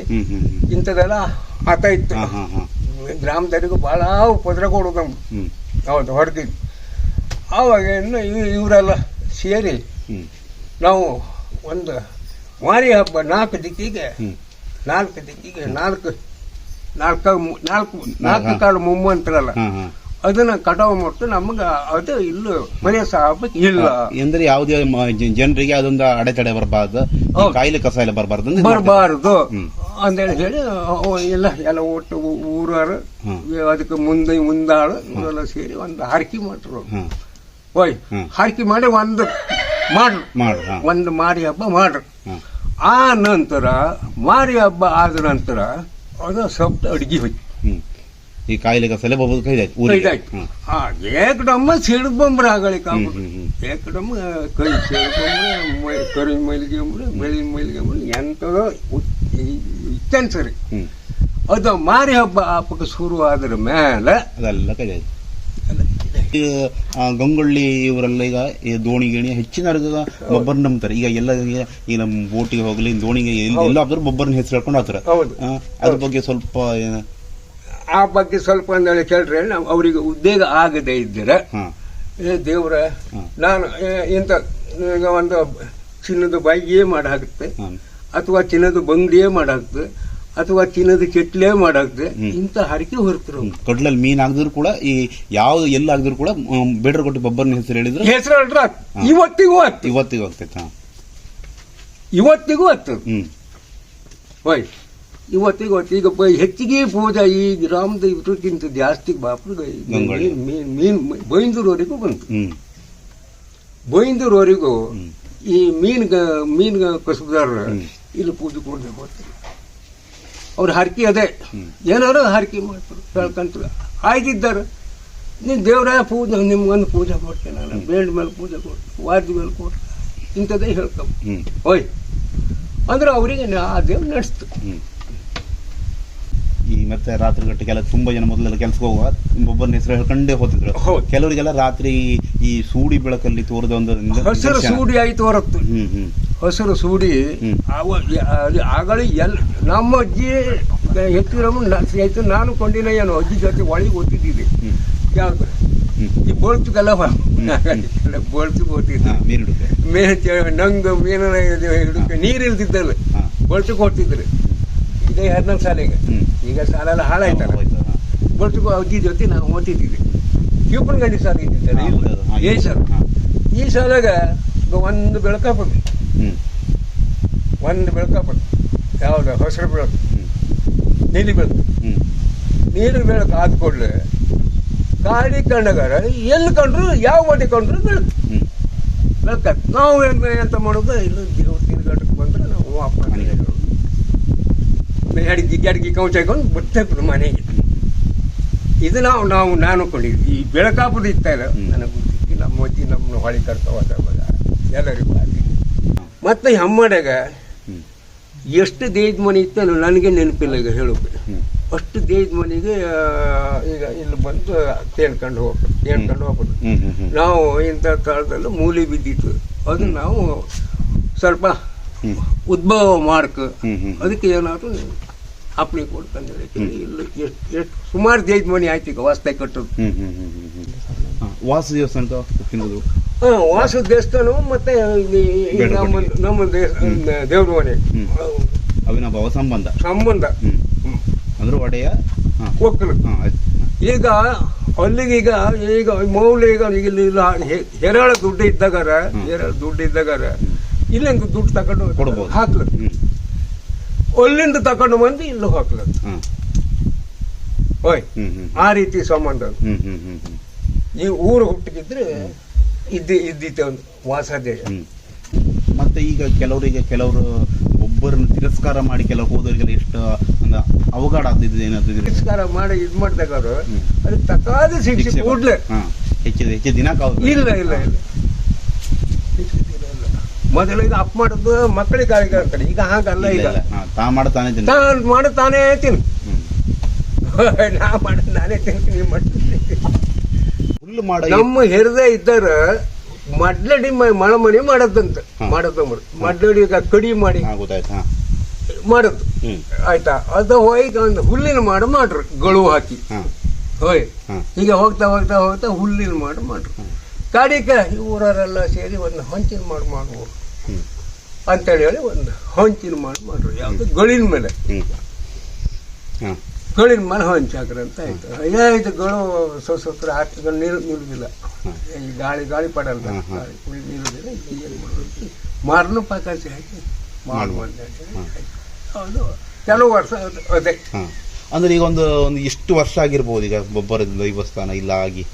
S1: ಇಂಥದೆಲ್ಲ ಆತ ಇತ್ತು. ಗ್ರಾಮದವರಿಗೂ ಭಾಳ ಉಪದ್ರ ಕೊಡೋದು ನಮ್ಗೆ. ಹೌದು ಹೊಡೆದಿದ್ದು ಆವಾಗ ಇನ್ನು ಇವ್- ಇವರೆಲ್ಲ ಸೇರಿ ನಾವು ಒಂದು ಮಾರಿ ಹಬ್ಬ ನಾಲ್ಕು ದಿಕ್ಕಿಗೆ ನಾಲ್ಕು ದಿಕ್ಕಿಗೆ ನಾಲ್ಕು ನಾಲ್ಕು ನಾಲ್ಕು ನಾಲ್ಕು ಕಾಲು ಮುಮ್ಮು ಅಂತಾರಲ್ಲ. ಅದನ್ನ ಕಟಾವು ಮಾಡ್ತು ನಮ್ಗೆ ಅದು ಇಲ್ಲೂ ಮನೆ ಸಾಹಬಕ್ಕೆ ಇಲ್ಲ.
S7: ಅಂದ್ರೆ ಯಾವುದೇ ಜನರಿಗೆ ಅದೊಂದು ಅಡೆತಡೆ ಬರಬಾರ್ದು. ಕಾಯಿಲೆ ಕಸ ಎಲ್ಲ ಬರಬಾರ್ದು
S1: ಬರಬಾರದು. ಅಂತೇಳಿ ಹೇಳಿ ಅವು ಎಲ್ಲ ಎಲ್ಲ ಒಟ್ಟು
S7: ಊರಾರು
S1: ಅದಕ್ಕೆ ಮುಂದೆ ಮುಂದಾಳು ಇವೆಲ್ಲ ಸೇರಿ ಒಂದು ಹರಕೆ ಮಾಡ್ರು. ಓಯ್. ಹರಕೆ ಮಾಡಿ ಒಂದು ಮಾಡ್ರು. ಒಂದು ಮಾರಿ ಹಬ್ಬ ಮಾಡ್ರು. ಆ ನಂತರ ಮಾರಿ ಹಬ್ಬ ಆದ ನಂತರ ಅದು ಸಪ್ತ ಅಡ್ಗಿ ಹೋಯ್ತು.
S7: ಈ ಕಾಯಿಲೆಗೆ ಸಲೆ ಬಬ್ಬದು ಕೈದಾಯ್ತು.
S1: ಆ ಏಕಡಮ್ಮ ಸಿಡ್ಬೊಂಬ್ರ
S7: ಹ್ಮ್,
S1: ಏಕಡಮ್ಮ ಕೈ ಸಿಡ್ಬೊಂಬ್ರೆ ಕರಿ ಮೈಲಿಗೆ ಬೆಳಿನ ಮೈಲಿಗೆ ಎಂಥದೋ ಇತ್ತೇನು ಸರಿ
S7: ಹ್ಮ್.
S1: ಅದು ಮಾರಿ ಹಬ್ಬ ಹಬ್ಬಕ್ಕೆ ಶುರು ಆದ್ರ ಮೇಲೆ
S7: ಅದೆಲ್ಲ ಕೈ ಗಂಗೊಳ್ಳಿ ಇವರೆಲ್ಲ ಈಗ ಈ ದೋಣಿ ಗಿಣಿ ಹೆಚ್ಚಿನ ಬೊಬ್ಬರ್ ನಂಬ್ತಾರೆ. ಈಗ ಎಲ್ಲ ಈಗ ಈ ನಮ್ಮ ಬೋಟಿಗೆ ಹೋಗ್ಲಿ ದೋಣಿಗೆ ಎಲ್ಲಿ- ಆದ್ರೂ ಬೊಬ್ಬರ್ನ ಹೆಸರು ಹೇಳ್ಕೊಂಡು ಹೋಗ್ತಾರೆ ಅದ್ರ ಬಗ್ಗೆ ಸ್ವಲ್ಪ
S1: ಆ ಬಗ್ಗೆ ಸ್ವಲ್ಪ ಅಂದೇಳಿ ಕೇಳ್ರೆ ನಾವು ಅವರಿಗೆ ಉದ್ಯೋಗ ಆಗದೆ ಇದ್ದರೆ ದೇವ್ರ. ನಾನು ಇಂಥ ಈಗ ಒಂದು ಚಿನ್ನದ ಬಾಯಿಗೆ ಮಾಡಿ
S7: ಹಾ
S1: ಅಥವಾ ಚಿನ್ನದ ಬಂಗಡಿಯೇ ಮಾಡಾಕ್ತು ಅಥವಾ ಚಿನ್ನದ ಕೆಟ್ಲೇ ಮಾಡಾಕ್ತೆ. ಇಂಥ ಹರಕೆ ಹೊರತರು.
S7: ಕಡಲಲ್ಲಿ ಮೀನ್ ಆಗದ್ರು ಕೂಡ ಈ ಯಾವ್ದು ಎಲ್ಲ ಆಗದ್ರು ಕೂಡ ಬೇಡರ್ ಕೊಟ್ಟು ಬಬ್ಬರ್ನ ಹೆಸರು ಹೇಳಿದ್ರು
S1: ಹೆಸರು ಹೇಳ್ರ. ಇವತ್ತಿಗೂ ಆಗ್ತದೆ.
S7: ಇವತ್ತಿಗೂ ಆಗ್ತೈತೆ
S1: ಇವತ್ತಿಗೂ ಆಗ್ತದೆ. ಹೋಯ್ ಇವತ್ತಿಗೂ. ಈಗ ಹೆಚ್ಚಿಗೆ ಪೂಜಾ ಈ ಗ್ರಾಮದ ಇದ್ರಕ್ಕಿಂತ ಜಾಸ್ತಿ ಬಾಪು. ಮೀನ್ ಬೈಂದೂರವರೆಗೂ ಬಂತು. ಬೈಂದೂರವರೆಗೂ ಈ ಮೀನ್ ಮೀನ್ ಕಸಬದಾರರು
S7: ಹ್ಮ್.
S1: ಇಲ್ಲಿ ಪೂಜೆ ಕೊಡದೆ ಹೋಗ್ತಾರೆ ಅವ್ರು ಹರಕೆ ಅದೇ.
S7: ಏನಾದ್ರು
S1: ಏನಾರು ಹರಕೆ ಮಾಡ್ತಾರೆ ಹೇಳ್ಕೊಂತಾರೆ. ಆಗಿದ್ದಾರೆ ನೀನು ದೇವರ ಪೂಜೆ ನಿಮ್ಗೊಂದು ಪೂಜೆ ಕೊಡ್ತೇನೆ ನಾನು. ಬೇಡ ಮೇಲೆ ಪೂಜೆ ಕೊಡ್ತೀನಿ ವಾದ್ಯ ಮೇಲೆ ಕೊಡ್ತೀನಿ. ಇಂಥದ್ದೇ ಹೇಳ್ಕೊಂಬ. ಓಯ್. ಅಂದ್ರೆ ಅವರಿಗೆ ಆ ದೇವ್ರು ನಡೆಸ್ತು.
S7: ಈ ಮತ್ತೆ ರಾತ್ರಿ ಗಟ್ಟಿಗೆಲ್ಲ ತುಂಬಾ ಜನ ಮೊದಲೆಲ್ಲ ಕೆಲ್ಸಕ್ಕೆ ಹೋಗುವ ಒಬ್ಬನ ಹೆಸರು ಹೇಳ್ಕೊಂಡೇ ಹೋಗ್ತಿದ್ರು. ಕೆಲವರಿಗೆಲ್ಲ ರಾತ್ರಿ ಈ ಸೂಡಿ ಬೆಳಕಲ್ಲಿ ತೋರಿದ ಒಂದು
S1: ಹಸಿರು ಸೂಡಿ ಆಯ್ತು ಹೊರತು
S7: ಹ್ಮ್ ಹ್ಮ್.
S1: ಹಸಿರು ಸೂಡಿ. ಅವ ಆಗಲಿ ಎಲ್ ನಮ್ಮ ಅಜ್ಜಿ ಹೆಚ್ಚು ನಾನು ಕೊಂಡಿನ ಏನು ಅಜ್ಜಿ ಜೊತೆ ಒಳಗೆ
S7: ಓದಿದ್ದೀವಿ
S1: ಯಾವ್ದು? ಈ ಬೋಳ್ತಿಗೆಲ್ಲ ಬೋಳ್ತಿ ಓದ್ತಿದ್ದೆ ಮೀನು ನಂಗೆ ಮೀನ ನೀರು ಇಲ್ದಿದ್ದಲ್ಲ.
S7: ಬೋಳ್ತಿಗೆ
S1: ಬೋಳ್ತು ಕೊಡ್ತಿದ್ರು ಇದೇ ಹದಿನಾಲ್ಕು ಸಾಲಿಗೆ
S7: ಈಗ.
S1: ಈಗ ಸಾಲೆಲ್ಲ ಹಾಳಾಯ್ತಲ್ಲ.
S7: ಹಾ.
S1: ಅಜ್ಜಿ ಜೊತೆ ನಾವು ಓದ್ತಿದ್ದಿದ್ದೆ ಕ್ಯೂಪನ್ ಗಂಡಿ ಸಾಲ ಇದ್ದಿದ್ದಾರೆ
S7: ಹಾ, ಹೌದು,
S1: ಈ ಸಾಲ. ಈ ಸಾಲಾಗ ಒಂದು ಬೆಳಕ ಬಂದು ಒಂದು ಬೆಳಕ ಬಂದು ಯಾವ್ದು ಹೊಸರು ಬೆಳಕು
S7: ಹ್ಮ್.
S1: ನೀಲಿ ಬೆಳಕು ನೀಲಿ ಬೆಳಕು ಆದ ಕೂಡಲೇ ಗಾಡಿ ಕಂಡಗಾರ ಎಲ್ಲಿ ಕಂಡ್ರು ಯಾವ ಮನೆ ಕಂಡ್ರು ಬೆಳಕು
S7: ಹ್ಮ್.
S1: ಬೆಳಕ. ನಾವು ಏನು ಎಂತ ಮಾಡೋದು ಇಲ್ಲ ಜೀವ ತಿರುಗಾಟಕ್ಕೆ ಬಂದ್ರೆ ನಾವು
S7: ಮನೆಗೆ.
S1: ಅಡಿಗೆ ಅಡಿಗೆ ಕೌಚ ಹಾಕೊಂಡು ಬಿಡ್ತೇವೆ ಮನೆಗೆ. ಇದು ನಾವು ನಾವು ನಾನು ಕೊಂಡಿದ್ವಿ ಈ ಬೆಳಕಾಪುರ ಇತ್ತ
S7: ಇಲ್ಲ
S1: ನನಗೆ ಗೊತ್ತಿತ್ತು ನಮ್ಮ ಅಜ್ಜಿ ನಮ್ಮನ್ನು ಹೊಳಿ ಕರ್ಕೋವಾಗ ಎಲ್ಲರಿಗೂ ಆಗಿ
S7: ಹಾ.
S1: ಮತ್ತೆ ಹಮ್ಮಡಗ ಎಷ್ಟು ದೇಜ್ ಮನೆ ಇತ್ತಲ್ಲ ನನಗೆ ನೆನಪಿಲ್ಲ ಈಗ ಹೇಳೋಕೆ. ಅಷ್ಟು ದೇಜ್ ಮನೆಗೆ ಈಗ ಇಲ್ಲಿ ಬಂದು ತೇಳ್ಕೊಂಡು ಹೋಗ್ಬೇಕು ತೇಳ್ಕೊಂಡು ಹೋಗ್ಬೋದು ನಾವು ಇಂಥ ಕಾಲದಲ್ಲಿ ಮೂಲೆ ಬಿದ್ದಿತ್ತು. ಅದು ನಾವು ಸ್ವಲ್ಪ ಉದ್ಭವ ಮಾರ್ಕ್. ಅದಕ್ಕೆ ಏನಾದರೂ ಅಪ್ಲಿ ಕೊಡ್ತಾನೆ ಇಲ್ಲಿ ಎಷ್ಟು ಎಷ್ಟು ಸುಮಾರು ದೇಜ್ ಮನೆ ಆಯ್ತು ಈಗ ವಾಸ್ತೆ ಕಟ್ಟೋದು.
S7: ವಾಸ
S1: ದೇವಸ್ಥಾನ ವಾಸು ದೇವಸ್ಥಾನ ಮತ್ತೆ ನಮ್ಮ ನಮ್ಮ ದೇವ್ರ ಮನೆ.
S7: ಅವಿನಾಭಾವ ಸಂಬಂಧ.
S1: ಸಂಬಂಧ.
S7: ಅಂದ್ರೆ ಒಡೆಯ
S1: ಒಕ್ಕಲು. ಈಗ ಅಲ್ಲಿಗೆ ಈಗ ಈಗ ಮೌಲ್ಯ ಈಗ ಇಲ್ಲಿ ಇಲ್ಲ. ಹೆರಾಳ ದುಡ್ಡು ಇದ್ದಾಗಾರ ಹೆರಾಳ ದುಡ್ಡು ಇದ್ದಾಗಾರ ಇಲ್ಲಿಂದ ದುಡ್ಡು ತಗೊಂಡು
S7: ಕೊಡ್ಬೋದು.
S1: ಹಾಕ್ಲ. ಅಲ್ಲಿಂದ ತಗೊಂಡು ಬಂದು ಇಲ್ಲಿ ಹಾಕ್ಲ. ಓಯ್ ಆ ರೀತಿ ಸಂಬಂಧ. ಈ ಊರು ಹುಟ್ಟಿದ್ರೆ ಇದ್ದಿ ಇದ್ದಿತ್ತು ಒಂದು ವಾಸ ದೇಶ.
S7: ಮತ್ತೆ ಈಗ ಕೆಲವರಿಗೆ ಕೆಲವರು ಒಬ್ಬರನ್ನ ತಿರಸ್ಕಾರ ಮಾಡಿ ಕೆಲವು ಹೋದವರಿಗೆಲ್ಲ ಎಷ್ಟು ಒಂದು ಅವಘಡ ಆಗ್ತಿದ್ದು ಏನಾದ್ರು
S1: ತಿರಸ್ಕಾರ ಮಾಡಿ ಇದು ಮಾಡಿದಾಗ ಅವರು. ಅದಕ್ಕೆ ತಕ್ಕಾದ ಶಿಕ್ಷೆ ಕೂಡ್ಲೆ.
S7: ಹೆಚ್ಚಿದ ಹೆಚ್ಚು ದಿನ
S1: ಇಲ್ಲ ಇಲ್ಲ ಇಲ್ಲ. ಮೊದಲು ಈಗ ಅಪ್ ಮಾಡೋದು ಮಕ್ಕಳಿಗೆ ಅಂತಾರೆ. ಈಗ ಹಾಗಲ್ಲ
S7: ಇಲ್ಲ,
S1: ಈಗ.
S7: ತಾ ಮಾಡ್ತಾನೆ
S1: ತಾನು ಮಾಡು ತಾನೇ ತಿನ್ನು.
S7: ಹ್ಮ್.
S1: ನಾ ಮಾಡ ನಾನೇ ತಿಂತೀನಿ ಮಾಡ್ತೀನಿ
S7: ಹುಲ್ಲು ಮಾಡ
S1: ನಮ್ಮ ಹೆರದ ಇದ್ದಾರ ಮಡ್ಲಡಿ ಮಳಮಣಿ ಮಾಡದಂತ ಮಾಡದ ಮಡ್ಲಡಿ ಕಡಿ ಮಾಡಿ.
S7: ಮಾಡದ್
S1: ಆಯ್ತಾ? ಅದು ಹೋಯ್ತು ಒಂದು ಹುಲ್ಲಿನ ಮಾಡ ಮಾಡ್ರಿ ಗಳು ಹಾಕಿ. ಹೋಯ್.
S7: ಹೀಗೆ
S1: ಈಗ ಹೋಗ್ತಾ ಹೋಗ್ತಾ ಹೋಗ್ತಾ ಹುಲ್ಲಿನ ಮಾಡು ಮಾಡ್ರಿ. ಕಾಡಿಕ ಈ ಊರವರೆಲ್ಲ ಸೇರಿ ಒಂದು ಹಂಚಿನ ಮಾಡು ಮಾಡುವ ಅಂತೇಳಿ ಹೇಳಿ ಒಂದು ಹಂಚಿನ ಮಾಡು ಮಾಡ್ರು. ಯಾವುದು? ಗಳಿನ ಮೇಲೆ. ಗಳಿನ ಮೇಲೆ ಅಂತ ಅಂತ ಆಯ್ತು ಇದು ಗಳು ಸ್ವಲ್ಪ ಆಟಗಳು ನೀರು ನಿಲ್ಲುದಿಲ್ಲ. ಈ ಗಾಳಿ ಗಾಳಿ ಪಡಲ್ಲ. ಗಾಳಿ ಕುಳಿ ನಿಲ್ಲುದಿಲ್ಲ ಏನು ಮಾಡೋದು ಮಾರನು ಪಾಕಾಸಿ ಹಾಕಿ. ಆಯ್ತು. ಹೌದು. ಕೆಲವು ವರ್ಷ ಅದು- ಅದೇ
S7: ಅಂದ್ರೆ ಈಗ ಒಂದು ಒಂದು ಇಷ್ಟು ವರ್ಷ ಆಗಿರ್ಬೋದು ಈಗ ಒಬ್ಬರ ದೈವಸ್ಥಾನ ಇಲ್ಲ ಆಗಿ.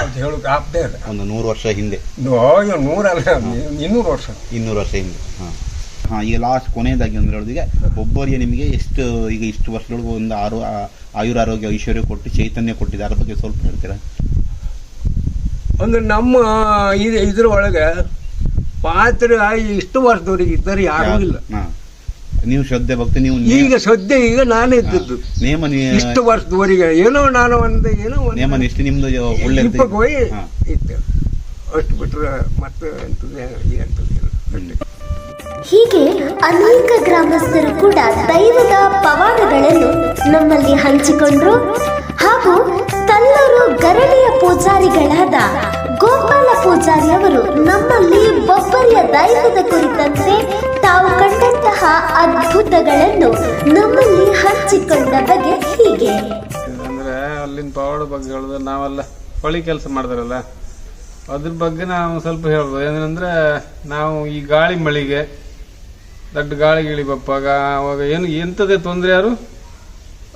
S1: ಅಂತ ಹೇಳೋಕೆ ಆಗ್ತೇ ಇಲ್ಲ
S7: ಒಂದು ನೂರು ವರ್ಷ ಹಿಂದೆ.
S1: ನೂರಲ್ಲ. ಇನ್ನೂರು ವರ್ಷ.
S7: ಇನ್ನೂರು ವರ್ಷ ಹಿಂದೆ. ಹಾ ಹಾ ಈಗ ಲಾಸ್ಟ್ ಕೊನೆಯದಾಗಿ ಅಂದ್ರೆ ಹೇಳಿದ್ರೆ ಒಬ್ಬರಿಗೆ ನಿಮಗೆ ಎಷ್ಟು ಈಗ ಇಷ್ಟು ವರ್ಷದೊಳಗೆ ಒಂದು ಆರು ಆಯುರ ಆರೋಗ್ಯ ಐಶ್ವರ್ಯ ಕೊಟ್ಟು ಚೈತನ್ಯ ಕೊಟ್ಟಿದೆ ಅದ್ರ ಬಗ್ಗೆ ಸ್ವಲ್ಪ ಹೇಳ್ತೀರಾ?
S1: ಅಂದ್ರೆ ನಮ್ಮ ಇದು ಇದ್ರ ಒಳಗೆ ಪಾತ್ರ ಇಷ್ಟು ವರ್ಷದವರೆಗೆ ಇದ್ದಾರೆ ಯಾರೂ ಇಲ್ಲ.
S7: ಹಾ. ನೀವು ಶ್ರದ್ಧೆ ಭಕ್ತಿ ನೀವು
S1: ಈಗ ಸದ್ಯ ಈಗ ನಾನೇ ಇದ್ದದ್ದು.
S7: ನೇಮ
S1: ಇಷ್ಟು ವರ್ಷದವರೆಗೆ ಏನೋ ನಾನು ಒಂದು ಏನೋ ಒಂದು
S7: ನೇಮ ನಿಷ್ಠೆ ನಿಮ್ದು ಒಳ್ಳೆ
S1: ಹೋಗಿ. ಇತ್ತು ಅಷ್ಟು ಬಿಟ್ರೆ ಮತ್ತೆ ಏನಂತ ಅಷ್ಟೇ.
S5: ಹೀಗೆ ಅನೇಕ ಗ್ರಾಮಸ್ಥರು ಕೂಡ ದೈವದ ಪವಾಡಗಳನ್ನು ನಮ್ಮಲ್ಲಿ ಹಂಚಿಕೊಂಡ್ರು. ಹಾಗೂ ತಲ್ಲರು ಗರಡಿಯ ಪೂಜಾರಿಗಳಾದ ಗೋಪಾಲ ಪೂಜಾರಿ ಅವರು ನಮ್ಮಲ್ಲಿ ಬೊಬ್ಬರಿಯ ದೈವದ ಕುರಿತಂತೆ ತಾವು ಕಂಡಂತಹ ಅದ್ಭುತಗಳನ್ನು ನಮ್ಮಲ್ಲಿ ಹಂಚಿಕೊಂಡ ಬಗೆ ಹೀಗೆ.
S3: ಅಂದ್ರೆ ಅಲ್ಲಿನ ಪವಾಡ ಬಗ್ಗೆ ಹೇಳಿದ್ರೆ ನಾವೆಲ್ಲ ಹೊಳಿ ಕೆಲಸ ಮಾಡ್ತಾರಲ್ಲ, ಅದ್ರ ಬಗ್ಗೆ ನಾವು ಸ್ವಲ್ಪ ಹೇಳ್ಬೋದು. ಏನಂದ್ರೆ ನಾವು ಈ ಗಾಳಿ ಮಳೆಗೆ ದೊಡ್ಡ ಗಾಳಿ ಗಿಳಿ ಬಪ್ಪಾಗ ಅವಾಗ ಏನು ಎಂಥದೇ ತೊಂದರೆ ಯಾರು?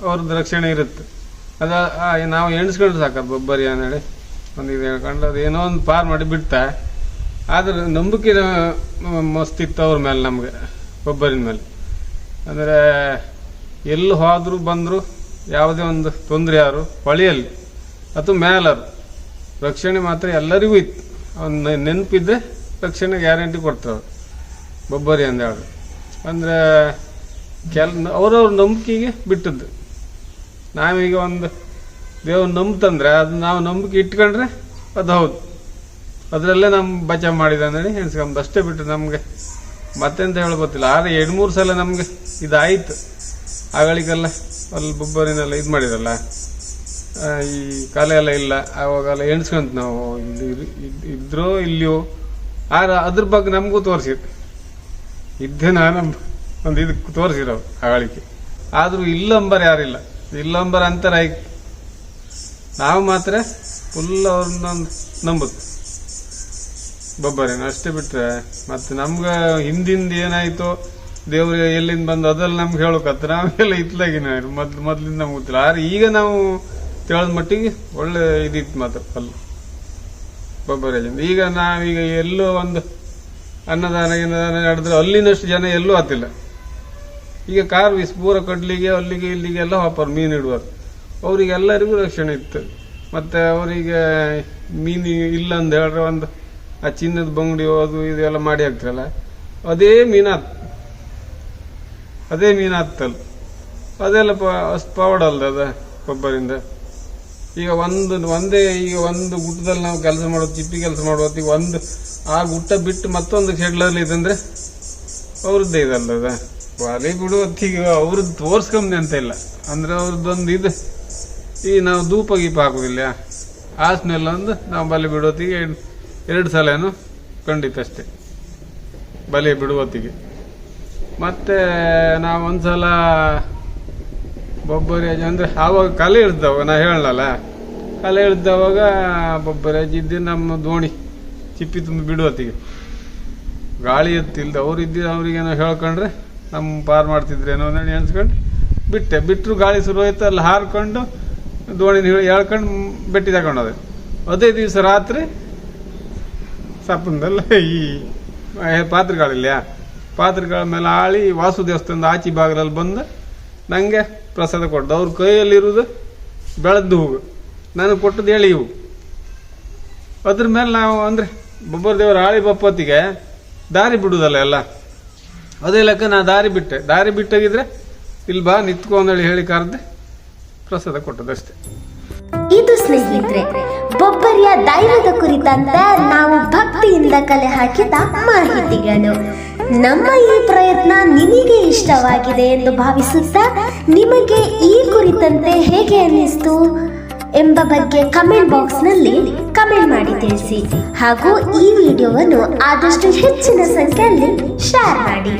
S3: ಅವ್ರದ್ದು ರಕ್ಷಣೆ ಇರುತ್ತೆ. ಅದ ನಾವು ಎಣಿಸ್ಕೊಂಡ್ರೆ ಸಾಕದು ಬೊಬ್ಬರಿ ಅನ್ನೇಳಿ ಒಂದು ಇದು ಹೇಳ್ಕೊಂಡು ಅದು ಏನೋ ಒಂದು ಪಾರ್ ಮಾಡಿ ಬಿಡ್ತಾ. ಆದ್ರೆ ನಂಬಿಕೆ ಮಸ್ತಿತ್ತು ಅವ್ರ ಮೇಲೆ ನಮಗೆ, ಬೊಬ್ಬರಿನ ಮೇಲೆ. ಅಂದರೆ, ಎಲ್ಲಿ ಹೋದರೂ ಬಂದರು ಯಾವುದೇ ಒಂದು ತೊಂದರೆ ಯಾರು, ಹೊಳೆಯಲ್ಲಿ ಅಥವಾ ಮೇಲರು ರಕ್ಷಣೆ ಮಾತ್ರ ಎಲ್ಲರಿಗೂ ಇತ್ತು. ಅವ್ನು ನೆನಪಿದ್ದೆ ರಕ್ಷಣೆ ಗ್ಯಾರಂಟಿ ಕೊಡ್ತಾರೆ ಬೊಬ್ಬರಿ ಅಂದೇಳಿ ಅಂದರೆ ಕೆಲ ಅವ್ರವ್ರ ನಂಬಿಕೆಗೆ ಬಿಟ್ಟದ್ದು. ನಾವೀಗ ಒಂದು ದೇವ್ರ ನಂಬ್ತಂದ್ರೆ ಅದು ನಾವು ನಂಬಿಕೆ ಇಟ್ಕೊಂಡ್ರೆ ಅದು ಹೌದು. ಅದರಲ್ಲೇ ನಮ್ಮ ಬಚಾವ್ ಮಾಡಿದ ಅಂದೇಳಿ ಅಷ್ಟೇ ಬಿಟ್ಟು ನಮಗೆ ಮತ್ತೆಂತ ಹೇಳ್ಬೋತಿಲ್ಲ ಆದರೆ ಎರಡು ಮೂರು ಸಲ ನಮಗೆ ಇದಾಯಿತು. ಆಗಳಿಗೆಲ್ಲ ಅಲ್ಲಿ ಬೊಬ್ಬರಿನೆಲ್ಲ ಇದು ಮಾಡಿರಲ್ಲ ಈ ಕಲೆ ಎಲ್ಲ ಇಲ್ಲ. ಆವಾಗೆಲ್ಲ ಎಣಿಸ್ಕೊಂತ ನಾವು ಇಲ್ಲಿ ಇದ್ರೋ ಇಲ್ಲಿಯೋ. ಆದ್ರೆ ಅದ್ರ ಬಗ್ಗೆ ನಮಗೂ ತೋರಿಸಿದ್ರು. ಇದ್ದೇನ ನಮ್ಮ ಒಂದು ಇದಕ್ಕೆ ತೋರಿಸಿರೋ ಆಗಳಿಕೆ ಆದರೂ ಇಲ್ಲಂಬರ್ ಯಾರಿಲ್ಲ. ಇಲ್ಲಂಬರ್ ಅಂತಾರೆ ನಾವು ಮಾತ್ರ ಫುಲ್ ಅವ್ರನ್ನ ನಂಬುದು. ಬೊಬ್ಬರೇನು, ಅಷ್ಟೇ ಬಿಟ್ಟರೆ ಮತ್ತು ನಮ್ಗೆ ಹಿಂದಿಂದ ಏನಾಯಿತು ದೇವ್ರ ಎಲ್ಲಿಂದ ಬಂದು ಅದ್ರಲ್ಲಿ ನಮ್ಗೆ ಹೇಳೋಕತ್ತ ನಾವೆಲ್ಲ ಇತ್ಲಾಗಿನ ಮೊದ್ಲು, ಮೊದ್ಲಿಂದ ನಮ್ಗೆ ಗೊತ್ತಿಲ್ಲ. ಆದ್ರೆ ಈಗ ನಾವು ತಿಳಿದ ಮಟ್ಟಿಗೆ ಒಳ್ಳೆ ಇದಿತ್ತು ಮಾತ್ರ ಅಲ್ಲಿ ಬೊಬ್ಬರೇಜಿಂದ ಈಗ ನಾವೀಗ ಎಲ್ಲೋ ಒಂದು ಅನ್ನದಾನ, ಗಿನ್ನದಾನ ನಡೆದ್ರೆ ಅಲ್ಲಿನಷ್ಟು ಜನ ಎಲ್ಲೂ ಆತಿಲ್ಲ ಈಗ ಕಾರ್ ವಿಸ್ಪೂರ ಕಡ್ಲಿಗೆ ಅಲ್ಲಿಗೆ ಇಲ್ಲಿಗೆ ಎಲ್ಲ ಹಾಪರ್ ಮೀನು ಇಡುವರು. ಅವರಿಗೆಲ್ಲರಿಗೂ ರಕ್ಷಣೆ ಇತ್ತು. ಮತ್ತು ಅವರಿಗೆ ಮೀನು ಇಲ್ಲ ಅಂತ ಹೇಳಿದ್ರೆ ಒಂದು ಆ ಚಿನ್ನದ ಬಂಗಡಿ ಅದು ಇದೆಲ್ಲ ಮಾಡಿ ಹಾಕ್ತಿರಲ್ಲ, ಅದೇ ಮೀನಾತ್ ಅದೇ ಮೀನಾತ್ತಲ್ಲ ಅದೆಲ್ಲ ಪ ಅಷ್ಟು ಪವಾಡ ಅಲ್ದ ಅದ ಕೊಬ್ಬರಿಂದ. ಈಗ ಒಂದು, ಒಂದೇ, ಈಗ ಒಂದು ಗುಟ್ಟದಲ್ಲಿ ನಾವು ಕೆಲಸ ಮಾಡೋದು ಚಿಪ್ಪಿ ಕೆಲಸ ಮಾಡೋದು ಈಗ ಒಂದು, ಆ ಗುಟ್ಟ ಬಿಟ್ಟು ಮತ್ತೊಂದು ಶೆಡ್ಲಲ್ಲಿ ಇದಂದ್ರೆ ಅವ್ರದ್ದೇ ಇದಲ್ಲ ಅದ. ಬಾಲಿ ಬಿಡು ಹೊತ್ತಿಗೆ, ಅವ್ರದ್ದು ತೋರ್ಸ್ಕೊಂಬೆ ಅಂತ ಇಲ್ಲ. ಅಂದ್ರೆ ಅವ್ರದ್ದೊಂದು ಇದು. ಈ ನಾವು ಧೂಪ, ಗೀಪ ಹಾಕೋದಿಲ್ಲ ಆ ಸ್ಮೆಲ್ ಒಂದು, ನಾವು ಬಲಿ ಬಿಡೋತ್ತಿಗೆ ಎರಡು ಸಲನು ಖಂಡಿತ ಅಷ್ಟೇ. ಬಲಿ ಬಿಡುವತ್ತಿಗೆ ಮತ್ತೆ ನಾವು ಒಂದ್ಸಲ ಬೊಬ್ಬರಿ ಅಂದ್ರೆ ಆವಾಗ ಕಲೆ ಇಳ್ದವಾಗ ನಾ ಹೇಳಲ್ಲ ಕಲೆ ಇಳ್ದವಾಗ ಬೊಬ್ಬರಿ ಇದ್ದು ನಮ್ಮ ದೋಣಿ, ಚಿಪ್ಪಿ ತುಂಬಿ ಬಿಡುವತ್ತಿಗೆ ಗಾಳಿ ಎತ್ತಿಲ್ದ ಅವ್ರು ಇದ್ದು ಅವ್ರಿಗೇನೋ ಹೇಳ್ಕೊಂಡ್ರೆ, ನಮ್ಮ ಪಾರ್ ಮಾಡ್ತಿದ್ರೇನೋ ಅಂತ ಅನ್ಸ್ಕೊಂಡು ಬಿಟ್ಟೆ. ಬಿಟ್ಟರು ಗಾಳಿ ಶುರು ಆಯ್ತು, ಅಲ್ಲಿ ಹಾರ್ಕೊಂಡು ದೋಣಿನ ಹೇಳಿ ಹೇಳ್ಕೊಂಡು ಬೆಟ್ಟಿ ತಗೊಂಡೋದೆ ಅದೇ ದಿವಸ ರಾತ್ರಿ, ಸಪ್ಪಂದಲ್ಲ ಈ ಪಾತ್ರೆಗಳಿಲ್ಲ ಪಾತ್ರೆಗಳ ಮೇಲೆ ಆಳಿ ವಾಸು ದೇವಸ್ಥಾನದ ಆಚೆ ಭಾಗದಲ್ಲಿ ಬಂದು ನನಗೆ ಪ್ರಸಾದ ಕೊಟ್ಟು ಅವ್ರ ಕೈಯಲ್ಲಿರುವುದು ಬೆಳೆದ್ದು ಹೂವು. ನನಗೆ ಕೊಟ್ಟದ್ದು ಹೇಳಿ ಇವು ಅದ್ರ ಮೇಲೆ ನಾವು ಅಂದರೆ ಬೊಬ್ಬರ ದೇವರ ಆಳಿ ಬಪ್ಪತ್ತಿಗೆ ದಾರಿ ಬಿಡುವುದಲ್ಲ ಎಲ್ಲ. ಅದೇ ಲೆಕ್ಕ ನಾ ದಾರಿ ಬಿಟ್ಟೆ. ದಾರಿ ಬಿಟ್ಟಾಗಿದ್ರೆ ಇಲ್ಲಿ ಬಾ ನಿತ್ಕೊ ಅಂದೇಳಿ ಹೇಳಿ ಕರೆದೆ ಪ್ರಸಾದ ಕೊಟ್ಟದಷ್ಟೇ
S5: ಸ್ನೇಹಿತರೆ, ಬೊಬ್ಬರಿಯ ದೈವದ ಕುರಿತಂತೆ ನಾವು ಭಕ್ತಿಯಿಂದ ಕಲೆ ಹಾಕಿದ ಮಾಹಿತಿಗಳು. ನಮ್ಮ ಈ ಪ್ರಯತ್ನ ನಿಮಗೆ ಇಷ್ಟವಾಗಿದೆ ಎಂದು ಭಾವಿಸುತ್ತಾ ನಿಮಗೆ ಈ ಕುರಿತಂತೆ ಹೇಗೆ ಅನ್ನಿಸ್ತು ಎಂಬ ಬಗ್ಗೆ ಕಮೆಂಟ್ ಬಾಕ್ಸ್ನಲ್ಲಿ ಕಮೆಂಟ್ ಮಾಡಿ ತಿಳಿಸಿ. ಹಾಗೂ ಈ ವಿಡಿಯೋವನ್ನು ಆದಷ್ಟು ಹೆಚ್ಚಿನ ಸಂಖ್ಯೆಯಲ್ಲಿ ಶೇರ್ ಮಾಡಿ.